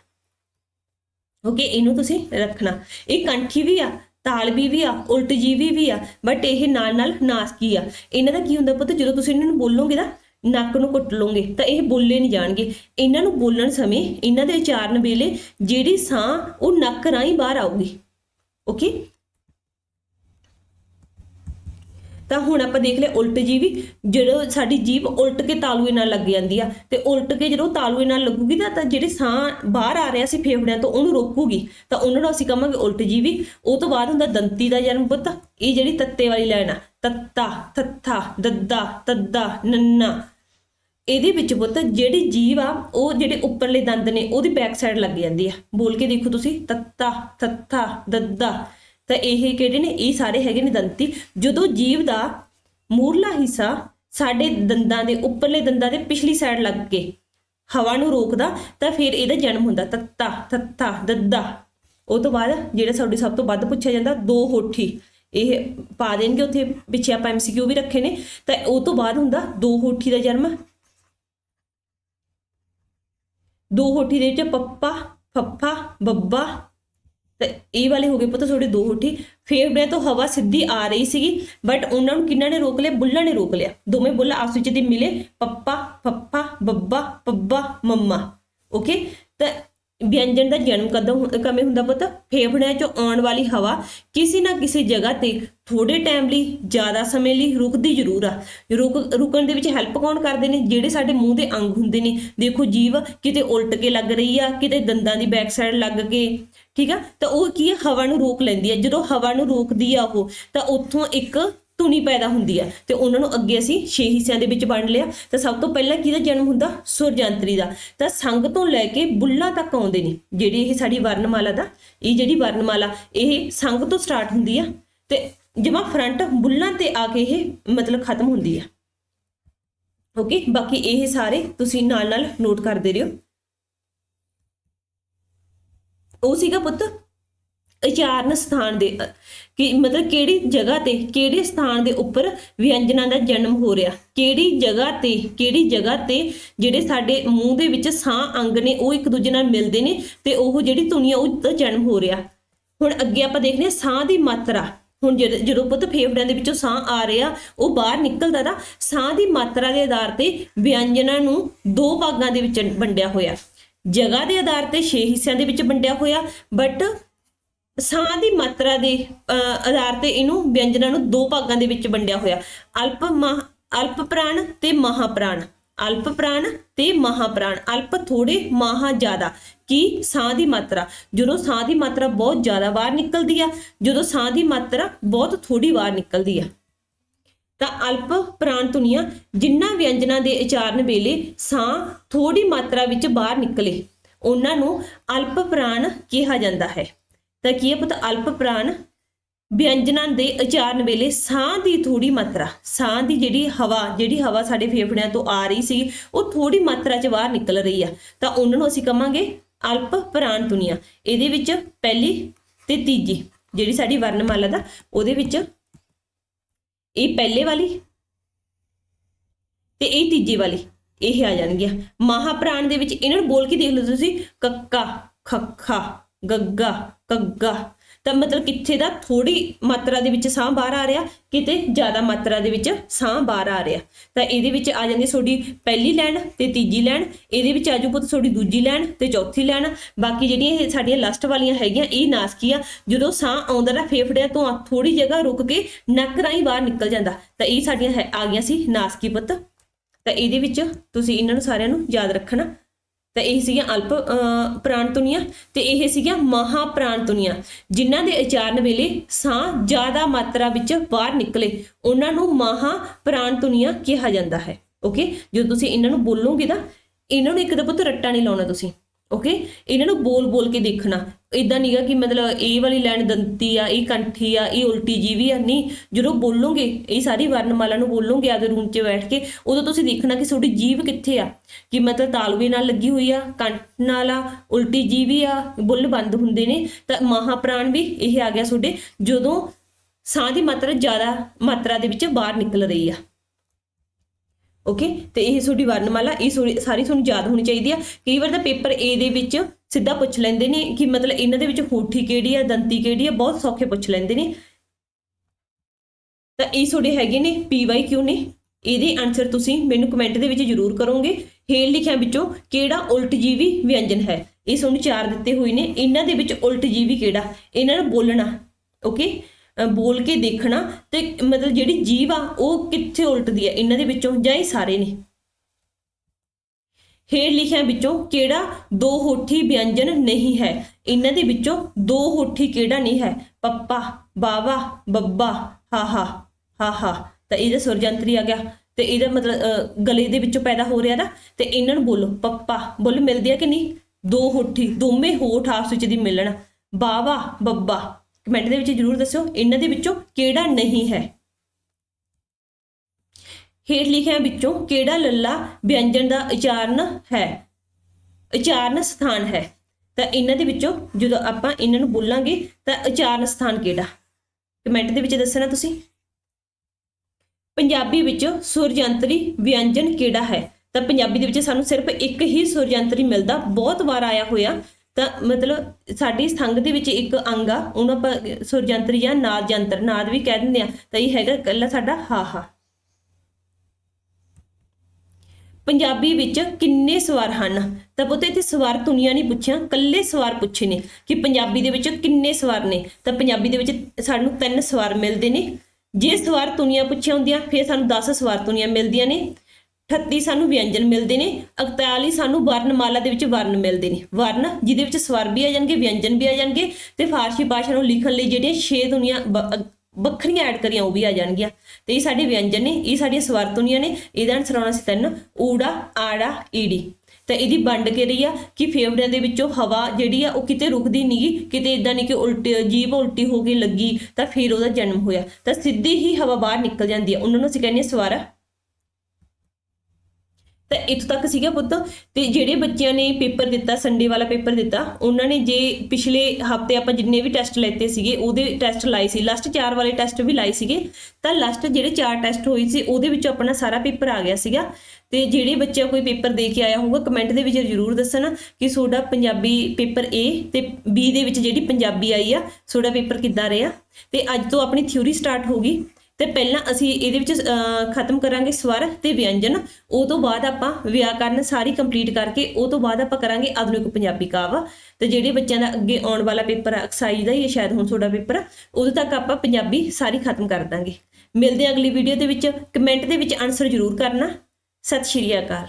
ਓਕੇ ਇਹਨੂੰ ਤੁਸੀਂ ਰੱਖਣਾ। ਇਹ ਕੰਠੀ ਵੀ ਆ ਤਾਲਬੀ ਵੀ ਆ, ਉਲਟ ਜੀਵੀ ਵੀ ਆ ਬਟ ਇਹ ਨਾਲ ਨਾਲ ਨਾਸਕੀ ਆ? ਇਹਨਾਂ ਦਾ ਕੀ ਹੁੰਦਾ ਪਤਾ? ਜਦੋਂ ਤੁਸੀਂ ਇਹਨਾਂ ਨੂੰ ਬੋਲੋਗੇ ਨਾ, ਨੱਕ ਨੂੰ ਕੁੱਟ ਲਓਗੇ, ਤਾਂ ਇਹ ਬੋਲੇ ਨਹੀਂ ਜਾਣਗੇ। ਇਹਨਾਂ ਨੂੰ ਬੋਲਣ ਸਮੇਂ ਇਹਨਾਂ ਦੇ ਉਚਾਰਨ ਵੇਲੇ ਜਿਹੜੀ ਸਾਹ ਉਹ ਨੱਕ ਰਾਹੀਂ ਬਾਹਰ ਆਊਗੀ। ਓਕੇ ਤਾਂ ਹੁਣ ਆਪਾਂ ਦੇਖ ਲਿਆ ਉਲਟ ਜੀਵੀ ਜਦੋਂ ਸਾਡੀ ਜੀਭ ਉਲਟ ਕੇ ਤਾਲੂਏ ਨਾਲ ਲੱਗ ਜਾਂਦੀ ਆ ਤੇ ਉਲਟ ਕੇ ਜਦੋਂ ਤਾਲੂਏ ਨਾਲ ਲੱਗੂਗੀ ਤਾਂ ਤਾਂ ਜਿਹੜੇ ਸਾਹ ਬਾਹਰ ਆ ਰਿਹਾ ਸੀ ਫੇਫੜਿਆਂ ਤੋਂ ਉਹਨੂੰ ਰੋਕੂਗੀ। ਤਾਂ ਉਹਨਾਂ ਨੂੰ ਅਸੀਂ ਕਹਾਂਗੇ ਉਲਟ ਜੀਵੀ ਉਹ ਤੋਂ ਬਾਅਦ ਹੁੰਦਾ ਦੰਤੀ ਦਾ ਜਨਮ ਪੁੱਤ, ਇਹ ਜਿਹੜੀ ਤੱਤੇ ਵਾਲੀ ਲਾਈਨ ਆ, ਤੱਤਾ ਥੱਥਾ ਦੱਦਾ, ਤੱਦਾ, ਨੰਨਾ। ਇਹਦੇ ਵਿੱਚ ਪੁੱਤ ਜਿਹੜੀ ਜੀਵ ਆ, ਉਹ ਜਿਹੜੇ ਉੱਪਰਲੇ ਦੰਦ ਨੇ, ਉਹਦੀ ਬੈਕ ਸਾਈਡ ਲੱਗ ਜਾਂਦੀ ਆ। ਬੋਲ ਕੇ ਦੇਖੋ ਤੁਸੀਂ, ਤੱਤਾ ਥੱਥਾ ਦੱਦਾ। ਤਾਂ ਇਹ ਕਿਹੜੇ ਨੇ? ਇਹ ਸਾਰੇ ਹੈਗੇ ਨੇ ਦੰਤੀ। ਜਦੋਂ ਜੀਵ ਦਾ ਮੂਰਲਾ ਹਿੱਸਾ ਸਾਡੇ ਦੰਦਾਂ ਦੇ ਉੱਪਰਲੇ ਦੰਦਾਂ ਦੇ ਪਿਛਲੀ ਸਾਈਡ ਲੱਗ ਕੇ ਹਵਾ ਨੂੰ ਰੋਕਦਾ, ਤਾਂ ਫਿਰ ਇਹਦਾ ਜਨਮ ਹੁੰਦਾ। ਤੱਤਾ ਥੱਥਾ ਦੱਦਾ। ਉਹ ਤੋਂ ਬਾਅਦ ਜਿਹੜਾ ਸਾਡੇ ਸਭ ਤੋਂ ਵੱਧ ਪੁੱਛਿਆ ਜਾਂਦਾ, ਦੋ ਹੋਠੀ। ਇਹ ਪਾ ਦੇਣਗੇ ਉੱਥੇ, ਪਿੱਛੇ ਆਪਾਂ ਐਮਸੀਕਿਊ ਵੀ ਰੱਖੇ ਨੇ। ਤਾਂ ਉਹ ਤੋਂ ਬਾਅਦ ਹੁੰਦਾ ਦੋ ਹੋਠੀ ਦਾ ਜਨਮ। ਦੋ ਹੋਠੀ ਦੇ ਵਿੱਚ ਪੱਪਾ, ਫੱਫਾ, ਬੱਬਾ ਤਾਂ ਇਹ ਵਾਲੇ ਹੋ ਗਏ ਪੁੱਤ ਤੁਹਾਡੇ ਦੋ ਹੋਠੀ। ਫੇਫੜਿਆਂ ਤੋਂ ਹਵਾ ਸਿੱਧੀ ਆ ਰਹੀ ਸੀਗੀ ਬਟ ਉਹਨਾਂ ਨੂੰ ਕਿੰਨਾਂ ਨੇ ਰੋਕ ਲਿਆ? ਬੁੱਲਾਂ ਨੇ ਰੋਕ ਲਿਆ। ਦੋਵੇਂ ਬੁੱਲ ਆਪਸ ਵਿੱਚ ਦੀ ਮਿਲੇ, ਪੱਪਾ ਪੱਪਾ, ਬੱਬਾ ਪੱਬਾ ਮੰਮਾ। ਓਕੇ ਤਾਂ ਵਿਅੰਜਨ ਦਾ ਜਨਮ ਕਦੋਂ ਹੁ- ਕਵੇਂ ਹੁੰਦਾ ਪੁੱਤ? ਫੇਫੜਿਆਂ ਚੋਂ ਆਉਣ ਵਾਲੀ ਹਵਾ ਕਿਸੇ ਨਾ ਕਿਸੇ ਜਗ੍ਹਾ ਤੇ ਥੋੜੇ ਟਾਈਮ ਲਈ, ਜ਼ਿਆਦਾ ਸਮੇਂ ਲਈ ਰੁਕਦੀ ਜ਼ਰੂਰ ਆ। ਰੁਕ, ਰੁਕਣ ਦੇ ਵਿੱਚ ਹੈਲਪ ਕੌਣ ਕਰਦੇ ਨੇ? ਜਿਹੜੇ ਸਾਡੇ ਮੂੰਹ ਦੇ ਅੰਗ ਹੁੰਦੇ ਨੇ। ਦੇਖੋ ਜੀਵ ਕਿਤੇ ਉਲਟ ਕੇ ਲੱਗ ਰਹੀ ਆ, ਕਿਤੇ ਦੰਦਾਂ ਦੀ ਬੈਕ ਸਾਈਡ ਲੱਗ ਕੇ। ਠੀਕ ਆ? ਤਾਂ ਉਹ ਕੀ ਹੈ ਹਵਾ ਨੂੰ ਰੋਕ ਲੈਂਦੀ ਹੈ ਜਦੋਂ ਹਵਾ ਨੂੰ ਰੋਕਦੀ ਆ ਉਹ, ਤਾਂ ਉੱਥੋਂ ਇੱਕ ਧੁਨੀ ਪੈਦਾ ਹੁੰਦੀ ਆ। ਤੇ ਉਹਨਾਂ ਨੂੰ ਅੱਗੇ ਅਸੀਂ ਛੇ ਹਿੱਸਿਆਂ ਦੇ ਵਿੱਚ ਵੰਡ ਲਿਆ। ਤਾਂ ਸਭ ਤੋਂ ਪਹਿਲਾਂ ਕਿਹਦਾ ਜਨਮ ਹੁੰਦਾ? ਸੁਰਜੰਤਰੀ ਦਾ। ਤਾਂ ਸੰਗ ਤੋਂ ਲੈ ਕੇ ਬੁੱਲਾਂ ਤੱਕ ਆਉਂਦੇ ਨੇ। ਜਿਹੜੀ ਇਹ ਸਾਡੀ ਵਰਣਮਾਲਾ ਦਾ, ਇਹ ਜਿਹੜੀ ਵਰਣਮਾਲਾ, ਇਹ ਸੰਗ ਤੋਂ ਸਟਾਰਟ ਹੁੰਦੀ ਆ। ਤੇ ਜਮਾ ਫਰੰਟ ਬੁੱਲਾਂ ਤੇ ਆ ਕੇ ਇਹ ਮਤਲਬ ਖਤਮ ਹੁੰਦੀ ਆ। ਓਕੇ ਬਾਕੀ ਇਹ ਸਾਰੇ ਤੁਸੀਂ ਨਾਲ ਨਾਲ ਨੋਟ ਕਰਦੇ ਰਹੋ। ਉਹ ਸੀਗਾ ਪੁੱਤ ਉਚਾਰਨ ਸਥਾਨ ਦੇ ਕਿ ਮਤਲਬ ਕਿਹੜੀ ਜਗ੍ਹਾ ਤੇ, ਕਿਹੜੇ ਸਥਾਨ ਦੇ ਉੱਪਰ ਵਿਅੰਜਨਾਂ ਦਾ ਜਨਮ ਹੋ ਰਿਹਾ? ਕਿਹੜੀ ਜਗ੍ਹਾ ਤੇ, ਕਿਹੜੀ ਜਗ੍ਹਾ ਤੇ ਜਿਹੜੇ ਸਾਡੇ ਮੂੰਹ ਦੇ ਵਿੱਚ ਸਾਹ, ਅੰਗ ਨੇ, ਉਹ ਇੱਕ ਦੂਜੇ ਨਾਲ ਮਿਲਦੇ ਨੇ ਤੇ ਉਹ ਜਿਹੜੀ ਧੁਨੀ ਆ, ਉਹ ਦਾ ਜਨਮ ਹੋ ਰਿਹਾ। ਹੁਣ ਅੱਗੇ ਆਪਾਂ ਦੇਖਦੇ ਹਾਂ ਸਾਹ ਦੀ ਮਾਤਰਾ। ਹੁਣ ਜਦ- ਜਦੋਂ ਪੁੱਤ ਫੇਫੜਿਆਂ ਦੇ ਵਿੱਚੋਂ ਸਾਹ ਆ ਰਿਹਾ, ਉਹ ਬਾਹਰ ਨਿਕਲਦਾ ਤਾਂ ਸਾਹ ਦੀ ਮਾਤਰਾ ਦੇ ਆਧਾਰ ਤੇ ਵਿਅੰਜਨਾਂ ਨੂੰ ਦੋ ਭਾਗਾਂ ਦੇ ਵਿੱਚ ਵੰਡਿਆ ਹੋਇਆ। ਜਗ੍ਹਾ ਦੇ ਆਧਾਰ ਤੇ 6 ਹਿੱਸਿਆਂ ਦੇ ਵਿੱਚ ਵੰਡਿਆ ਹੋਇਆ ਬਟ ਸਾਹ ਦੀ ਮਾਤਰਾ ਦੇ ਅਹ, ਆਧਾਰ ਤੇ ਇਹਨੂੰ ਵਿਅੰਜਨਾਂ ਨੂੰ ਦੋ ਭਾਗਾਂ ਦੇ ਵਿੱਚ ਵੰਡਿਆ ਹੋਇਆ। ਅਲਪ ਮਹ ਅਲਪ ਪ੍ਰਾਣ ਤੇ ਮਹਾਪ੍ਰਾਣ। ਅਲਪ ਪ੍ਰਾਣ ਤੇ ਮਹਾਪ੍ਰਾਣ। ਅਲਪ ਥੋੜੇ ਮਹਾ ਜ਼ਿਆਦਾ। ਕੀ? ਸਾਹ ਦੀ ਮਾਤਰਾ। ਜਦੋਂ ਸਾਹ ਦੀ ਮਾਤਰਾ ਬਹੁਤ ਜ਼ਿਆਦਾ ਬਾਹਰ ਨਿਕਲਦੀ ਆ ਜਦੋਂ ਸਾਹ ਦੀ ਮਾਤਰਾ ਬਹੁਤ ਥੋੜੀ ਬਾਹਰ ਨਿਕਲਦੀ ਆ। ਤਾਂ ਅਲਪ ਪ੍ਰਾਣ ਧੁਨੀਆਂ ਜਿਨ੍ਹਾਂ ਵਿਅੰਜਨਾਂ ਦੇ ਉਚਾਰਨ ਵੇਲੇ ਸਾਹ ਥੋੜੀ ਮਾਤਰਾ ਵਿੱਚ ਬਾਹਰ ਨਿਕਲੇ, ਉਹਨਾਂ ਨੂੰ ਅਲਪ ਪ੍ਰਾਣ ਕਿਹਾ ਜਾਂਦਾ ਹੈ। ਤਾਂ ਕੀ ਹੈ ਪੁੱਤ? ਅਲਪ ਪ੍ਰਾਣ ਵਿਅੰਜਨਾਂ ਦੇ ਉਚਾਰਨ ਵੇਲੇ ਸਾਹ ਦੀ ਥੋੜੀ ਮਾਤਰਾ, ਸਾਹ ਦੀ ਜਿਹੜੀ ਹਵਾ ਜਿਹੜੀ ਹਵਾ ਸਾਡੇ ਫੇਫੜਿਆਂ ਤੋਂ ਆ ਰਹੀ ਸੀ, ਉਹ ਥੋੜੀ ਮਾਤਰਾ 'ਚ ਬਾਹਰ ਨਿਕਲ ਰਹੀ ਆ। ਤਾਂ ਉਹਨਾਂ ਨੂੰ ਅਸੀਂ ਕਵਾਂਗੇ ਅਲਪ ਪ੍ਰਾਣ ਧੁਨੀਆਂ। ਇਹਦੇ ਵਿੱਚ ਪਹਿਲੀ ਤੇ ਤੀਜੀ, ਜਿਹੜੀ ਸਾਡੀ ਵਰਣਮਾਲਾ ਦਾ, ਉਹਦੇ ਵਿੱਚ ਇਹ ਪਹਿਲੇ ਵਾਲੀ ਤੇ ਇਹ ਤੀਜੀ ਵਾਲੀ, ਇਹ ਆ ਜਾਣਗੀਆਂ। ਮਹਾਪ੍ਰਾਣ ਦੇ ਵਿੱਚ ਇਹਨਾਂ ਨੂੰ ਬੋਲ ਕੇ ਦੇਖ ਲਓ ਤੁਸੀਂ, ਕੱਕਾ, ਖੱਖਾ, ਗੱਗਾ, ਕੱਗਾ। ਤਾਂ ਮਤਲਬ ਕਿੱਥੇ ਦਾ ਥੋੜੀ ਮਾਤਰਾ ਦੇ ਵਿੱਚ ਸਾਹ ਬਾਹਰ ਆ ਰਿਹਾ, ਕਿਤੇ ਜ਼ਿਆਦਾ ਮਾਤਰਾ ਦੇ ਵਿੱਚ ਸਾਹ ਬਾਹਰ ਆ ਰਿਹਾ। ਤਾਂ ਇਹਦੇ ਵਿੱਚ ਆ ਜਾਂਦੀ ਤੁਹਾਡੀ ਪਹਿਲੀ ਲਾਈਨ ਤੇ ਤੀਜੀ ਲਾਈਨ, ਇਹਦੇ ਵਿੱਚ ਆਜੂ ਪੁੱਤ ਤੁਹਾਡੀ ਦੂਜੀ ਲਾਈਨ ਤੇ ਚੌਥੀ ਲਾਈਨ। ਬਾਕੀ ਜਿਹੜੀਆਂ ਇਹ ਸਾਡੀਆਂ ਲਾਸਟ ਵਾਲੀਆਂ ਹੈਗੀਆਂ, ਇਹ ਨਾਸਕੀ ਆ ਜਦੋਂ ਸਾਹ ਆਉਂਦਾ ਨਾ ਫੇਫੜਿਆਂ ਤੋਂ ਥੋੜੀ ਜਗ੍ਹਾ ਰੁਕ ਕੇ ਨੱਕ ਰਾਹੀਂ ਬਾਹਰ ਨਿਕਲ ਜਾਂਦਾ। ਤਾਂ ਇਹ ਸਾਡੀਆਂ ਹੈ- ਆ ਗਈਆਂ ਸੀ ਨਾਸਕੀ ਪੁੱਤ। ਤਾਂ ਇਹਦੇ ਵਿੱਚ ਤੁਸੀਂ ਇਹਨਾਂ ਨੂੰ ਸਾਰਿਆਂ ਨੂੰ ਯਾਦ ਰੱਖਣਾ। ਤਾਂ ਇਹ ਸੀਗੀਆਂ ਅਲਪ ਪ੍ਰਾਣ ਧੁਨੀਆਂ ਤੇ ਇਹ ਸੀਗੀਆਂ ਮਹਾ ਪ੍ਰਾਣ ਧੁਨੀਆਂ, ਜਿਨ੍ਹਾਂ ਦੇ ਉਚਾਰਨ ਵੇਲੇ ਸਾਹ ਜ਼ਿਆਦਾ ਮਾਤਰਾ ਵਿੱਚ ਬਾਹਰ ਨਿਕਲੇ, ਉਹਨਾਂ ਨੂੰ ਮਹਾ ਪ੍ਰਾਣ ਧੁਨੀਆਂ ਕਿਹਾ ਜਾਂਦਾ ਹੈ। ਓਕੇ ਜਦੋਂ ਤੁਸੀਂ ਇਹਨਾਂ ਨੂੰ ਬੋਲੋਗੇ ਤਾਂ ਇਹਨਾਂ ਨੂੰ ਇੱਕ ਤਾਂ ਪੁੱਤ ਰੱਟਾ ਨਹੀਂ ਲਾਉਣਾ ਤੁਸੀਂ। ਓਕੇ ਇਹਨਾਂ ਨੂੰ ਬੋਲ ਬੋਲ ਕੇ ਦੇਖਣਾ। ਇਦਾਂ ਨਹੀਂਗਾ ਕਿ ਮਤਲਬ ਇਹ ਵਾਲੀ ਲਾਈਨ ਦੰਤੀ ਆ, ਇਹ ਕੰਠੀ ਆ, ਇਹ ਉਲਟੀ ਜੀਵੀ ਆ। ਨਹੀਂ, ਜਦੋਂ ਬੋਲੋਗੇ, ਇਹ ਸਾਰੀ ਵਰਣਮਾਲਾ ਨੂੰ ਬੋਲੋਗੇ ਆਦੇ ਰੂਮ 'ਚ ਬੈਠ ਕੇ, ਉਦੋਂ ਤੁਸੀਂ ਦੇਖਣਾ ਕਿ ਤੁਹਾਡੀ ਜੀਭ ਕਿੱਥੇ ਆ। ਕਿ ਮਤਲਬ ਤਾਲਵੇ ਨਾਲ ਲੱਗੀ ਹੋਈ ਆ, ਕੰਠ ਨਾਲ ਆ, ਉਲਟੀ ਜੀਵੀ ਆ, ਬੁੱਲ ਬੰਦ ਹੁੰਦੇ ਨੇ। ਤਾਂ ਮਹਾਪ੍ਰਾਣ ਵੀ ਇਹ ਆ ਗਿਆ ਤੁਹਾਡੇ, ਜਦੋਂ ਸਾਹ ਦੀ ਮਾਤਰਾ ਜ਼ਿਆਦਾ ਮਾਤਰਾ ਦੇ ਵਿੱਚ ਬਾਹਰ ਨਿਕਲ ਰਹੀ ਆ। ਓਕੇ ਤੇ ਇਹ ਤੁਹਾਡੀ ਵਰਣਮਾਲਾ ਇਹ ਸਾਰੀ ਤੁਹਾਨੂੰ ਯਾਦ ਹੋਣੀ ਚਾਹੀਦੀ ਆ। ਕਈ ਵਾਰ ਤਾਂ ਪੇਪਰ ਏ ਦੇ ਵਿੱਚ ਸਿੱਧਾ ਪੁੱਛ ਲੈਂਦੇ ਨੇ ਕਿ ਮਤਲਬ ਇਹਨਾਂ ਦੇ ਵਿੱਚ ਹੋਠੀ ਕਿਹੜੀ ਆ, ਦੰਤੀ ਕਿਹੜੀ ਆ, ਬਹੁਤ ਸੌਖੇ ਪੁੱਛ ਲੈਂਦੇ ਨੇ। ਤਾਂ ਇਹ ਤੁਹਾਡੇ ਹੈਗੇ ਨੇ, ਪੀਵਾਈ ਕਿਉਂ ਨੇ? ਇਹਦੇ ਆਨਸਰ ਤੁਸੀਂ ਮੈਨੂੰ ਕਮੈਂਟ ਦੇ ਵਿੱਚ ਜ਼ਰੂਰ ਕਰੋਗੇ। ਹੇਠ ਲਿਖਿਆ ਵਿੱਚੋਂ ਕਿਹੜਾ ਉਲਟ ਜੀਵੀ ਵਿਅੰਜਨ ਹੈ? ਇਹ ਤੁਹਾਨੂੰ ਚਾਰ ਦਿੱਤੇ ਹੋਏ ਨੇ। ਇਹਨਾਂ ਦੇ ਵਿੱਚ ਉਲਟ ਜੀਵੀ ਕਿਹੜਾ? ਇਹਨਾਂ ਨੂੰ ਬੋਲਣਾ ਓਕੇ ਬੋਲ ਕੇ ਦੇਖਣਾ ਤੇ ਮਤਲਬ ਜਿਹੜੀ ਜੀਵ ਆ ਉਹ ਕਿੱਥੇ ਉਲਟਦੀ ਹੈ ਇਹਨਾਂ ਦੇ ਵਿੱਚੋਂ ਜਾਂ ਇਹ ਸਾਰੇ ਨੇ? ਹੇਠ ਲਿਖਿਆ ਵਿੱਚੋਂ ਕਿਹੜਾ ਦੋ ਹੋਠੀ ਵਿਅੰਜਨ ਨਹੀਂ ਹੈ? ਇਹਨਾਂ ਦੇ ਵਿੱਚੋਂ ਦੋ ਹੋਠੀ ਕਿਹੜਾ ਨਹੀਂ ਹੈ? ਪੱਪਾ ਬਾਵਾ ਬੱਬਾ ਹਾਹਾ ਹਾਹਾ। ਤਾਂ ਇਹਦਾ ਸੁਰਜੰਤਰੀ ਆ ਗਿਆ। ਤੇ ਇਹਦਾ ਮਤਲਬ ਅ, ਗਲੇ ਦੇ ਵਿੱਚੋਂ ਪੈਦਾ ਹੋ ਰਿਹਾ ਨਾ ਤੇ ਇਹਨਾਂ ਨੂੰ ਬੋਲੋ ਪੱਪਾ। ਬੋਲ ਮਿਲਦੇ ਆ ਕਿ ਨਹੀਂ? ਦੋ ਹੋਠੀ ਦੋਵੇਂ ਹੋਠ ਆਪਸ ਵਿੱਚ ਦੀ ਮਿਲਣ। ਬਾਵਾ ਬੱਬਾ। ਕਮੈਂਟ ਦੇ ਵਿੱਚ ਜਰੂਰ ਦੱਸਿਓ, ਇਹਨਾਂ ਦੇ ਵਿੱਚੋਂ ਕਿਹੜਾ ਨਹੀਂ ਹੈ? ਹੇਠ ਲਿਖਿਆਂ ਵਿੱਚੋਂ ਕਿਹੜਾ ਲੱਲਾ ਵਿਅੰਜਨ ਦਾ ਉਚਾਰਨ ਹੈ? ਉਚਾਰਨ ਸਥਾਨ ਹੈ। ਤਾਂ ਇਹਨਾਂ ਦੇ ਵਿੱਚੋਂ ਜਦੋਂ ਆਪਾਂ ਇਹਨਾਂ ਨੂੰ ਬੋਲਾਂਗੇ, ਤਾਂ ਉਚਾਰਨ ਸਥਾਨ ਕਿਹੜਾ? ਕਮੈਂਟ ਦੇ ਵਿੱਚ ਦੱਸਣਾ ਤੁਸੀਂ। ਪੰਜਾਬੀ ਵਿੱਚ ਸੁਰਜੰਤਰੀ ਵਿਅੰਜਨ ਕਿਹੜਾ ਹੈ? ਤਾਂ ਪੰਜਾਬੀ ਦੇ ਵਿੱਚ ਸਾਨੂੰ ਸਿਰਫ ਇੱਕ ਹੀ ਸੁਰਜੰਤਰੀ ਮਿਲਦਾ, ਬਹੁਤ ਵਾਰ ਆਇਆ ਹੋਇਆ। ਤਾਂ ਮਤਲਬ ਸਾਡੀ ਸੰਗ ਦੇ ਵਿੱਚ ਇੱਕ ਅੰਗ ਆ, ਉਹਨੂੰ ਆਪਾਂ ਸੁਰਜੰਤਰੀ ਜਾਂ ਨਾਦ ਜੰਤਰ, ਨਾਦ ਵੀ ਕਹਿ ਦਿੰਦੇ ਆ, ਤਾਂ ਇਹ ਹੈਗਾ ਇਕੱਲਾ ਸਾਡਾ ਹਾ ਹਾਹਾ ਪੰਜਾਬੀ ਵਿੱਚ ਕਿੰਨੇ ਸਵਾਰ ਹਨ? ਤਾਂ ਪੁੱਤ ਇੱਥੇ ਸਵਾਰ ਧੁਨੀਆਂ ਨਹੀਂ ਪੁੱਛਿਆ ਕੱਲੇ ਸਵਾਰ ਪੁੱਛੇ ਨੇ ਕਿ ਪੰਜਾਬੀ ਦੇ ਵਿੱਚ ਕਿੰਨੇ ਸਵਾਰ ਨੇ। ਤਾਂ ਪੰਜਾਬੀ ਦੇ ਵਿੱਚ ਸਾਨੂੰ ਤਿੰਨ ਸਵਾਰ ਮਿਲਦੇ ਨੇ। ਜੇ ਸਵਾਰ ਧੁਨੀਆਂ ਪੁੱਛੀਆਂ ਹੁੰਦੀਆਂ, ਫਿਰ ਸਾਨੂੰ 10 ਸਵਾਰ ਧੁਨੀਆਂ ਮਿਲਦੀਆਂ ਨੇ। 38 ਸਾਨੂੰ ਵਿਅੰਜਨ ਮਿਲਦੇ ਨੇ 41 ਸਾਨੂੰ ਵਰਣਮਾਲਾ ਦੇ ਵਿੱਚ ਵਰਨ ਮਿਲਦੇ ਨੇ। ਵਰਨ ਜਿਹਦੇ ਵਿੱਚ ਸਵਰ ਵੀ ਆ ਜਾਣਗੇ, ਵਿਅੰਜਨ ਵੀ ਆ ਜਾਣਗੇ ਤੇ ਫਾਰਸੀ ਭਾਸ਼ਾ ਨੂੰ ਲਿਖਣ ਲਈ ਜਿਹੜੀਆਂ 6 ਦੁਨੀਆਂ ਬ- ਵੱਖਰੀਆਂ ਐਡ ਕਰੀਆਂ ਉਹ ਵੀ ਆ ਜਾਣਗੀਆਂ। ਤੇ ਇਹ ਸਾਡੇ ਵਿਅੰਜਨ ਨੇ, ਇਹ ਸਾਡੀਆਂ ਸਵਰ ਧੁਨੀਆਂ ਨੇ, ਇਹਦਾ ਆਨਸਰ ਆਉਣਾ ਸੀ ਤਿੰਨ, ਊੜਾ, ਆੜਾ, ਈੜੀ। ਤਾਂ ਇਹਦੀ ਵੰਡ ਕੇ ਰਹੀ ਆ? ਕਿ ਫੇਫੜਿਆਂ ਦੇ ਵਿੱਚੋਂ ਹਵਾ ਜਿਹੜੀ ਆ, ਉਹ ਕਿਤੇ ਰੁਕਦੀ ਨਹੀਂਗੀ ਕਿਤੇ ਇਦਾਂ ਨਹੀਂ ਕਿ ਉਲਟ ਜੀਭ ਉਲਟੀ ਹੋ ਕੇ ਲੱਗੀ, ਤਾਂ ਫਿਰ ਉਹਦਾ ਜਨਮ ਹੋਇਆ। ਤਾਂ ਸਿੱਧੀ ਹੀ ਹਵਾ ਬਾਹਰ ਨਿਕਲ ਜਾਂਦੀ ਆ। ਉਹਨਾਂ ਨੂੰ ਅਸੀਂ ਕਹਿੰਦੇ ਹਾਂ ਸਵਰ ਤਾਂ ਇੱਥੋਂ ਤੱਕ ਸੀਗਾ ਪੁੱਤ। ਤੇ ਜਿਹੜੇ ਬੱਚਿਆਂ ਨੇ ਪੇਪਰ ਦਿੱਤਾ ਸੰਡੇ ਵਾਲਾ ਪੇਪਰ ਦਿੱਤਾ, ਉਹਨਾਂ ਨੇ ਜੇ ਪਿਛਲੇ ਹਫ਼ਤੇ ਆਪਾਂ ਜਿੰਨੇ ਵੀ ਟੈਸਟ ਲੈਤੇ ਸੀਗੇ, ਉਹਦੇ ਟੈਸਟ ਲਾਏ ਸੀ। ਲਾਸਟ 4 ਵਾਲੇ ਟੈਸਟ ਵੀ ਲਾਏ ਸੀਗੇ। ਤਾਂ ਲਾਸਟ ਜਿਹੜੇ 4 ਟੈਸਟ ਹੋਏ ਸੀ, ਉਹਦੇ ਵਿੱਚ ਆਪਣਾ ਸਾਰਾ ਪੇਪਰ ਆ ਗਿਆ ਸੀਗਾ। ਤੇ ਜਿਹੜੇ ਬੱਚਾ ਕੋਈ ਪੇਪਰ ਦੇ ਕੇ ਆਇਆ ਹੋਊਗਾ ਕਮੈਂਟ ਦੇ ਵਿੱਚ ਜ਼ਰੂਰ ਦੱਸਣਾ ਕਿ ਤੁਹਾਡਾ ਪੰਜਾਬੀ ਪੇਪਰ A ਤੇ B ਦੇ ਵਿੱਚ ਜਿਹੜੀ ਪੰਜਾਬੀ ਆਈ ਆ, ਤੁਹਾਡਾ ਪੇਪਰ ਕਿੱਦਾਂ ਰਿਹਾ? ਤੇ ਅੱਜ ਤੋਂ ਆਪਣੀ ਥਿਊਰੀ ਸਟਾਰਟ ਹੋਗੀ ਤੇ ਪਹਿਲਾਂ ਅਸੀਂ ਇਹਦੇ ਵਿੱਚ ਖਤਮ ਕਰਾਂਗੇ ਸਵਰ ਤੇ ਵਿਅੰਜਨ। ਉਹ ਤੋਂ ਬਾਅਦ ਆਪਾਂ ਵਿਆਕਰਨ ਸਾਰੀ ਕੰਪਲੀਟ ਕਰਕੇ, ਉਹ ਤੋਂ ਬਾਅਦ ਆਪਾਂ ਕਰਾਂਗੇ ਆਧੁਨਿਕ ਪੰਜਾਬੀ ਕਾਵ। ਤੇ ਜਿਹੜੇ ਬੱਚਿਆਂ ਦਾ ਅੱਗੇ ਆਉਣ ਵਾਲਾ ਪੇਪਰ ਐਕਸਾਈਜ਼ ਦਾ ਹੀ ਹੈ ਸ਼ਾਇਦ ਹੁਣ ਤੁਹਾਡਾ ਪੇਪਰ ਉਦੋਂ ਤੱਕ ਆਪਾਂ ਪੰਜਾਬੀ ਸਾਰੀ ਖਤਮ ਕਰ ਦਾਂਗੇ। ਮਿਲਦੇ ਹਾਂ ਅਗਲੀ ਵੀਡੀਓ ਦੇ ਵਿੱਚ ਕਮੈਂਟ ਦੇ ਵਿੱਚ ਆਨਸਰ ਜ਼ਰੂਰ ਕਰਨਾ। ਸਤਿ ਸ਼੍ਰੀ ਅਕਾਲ।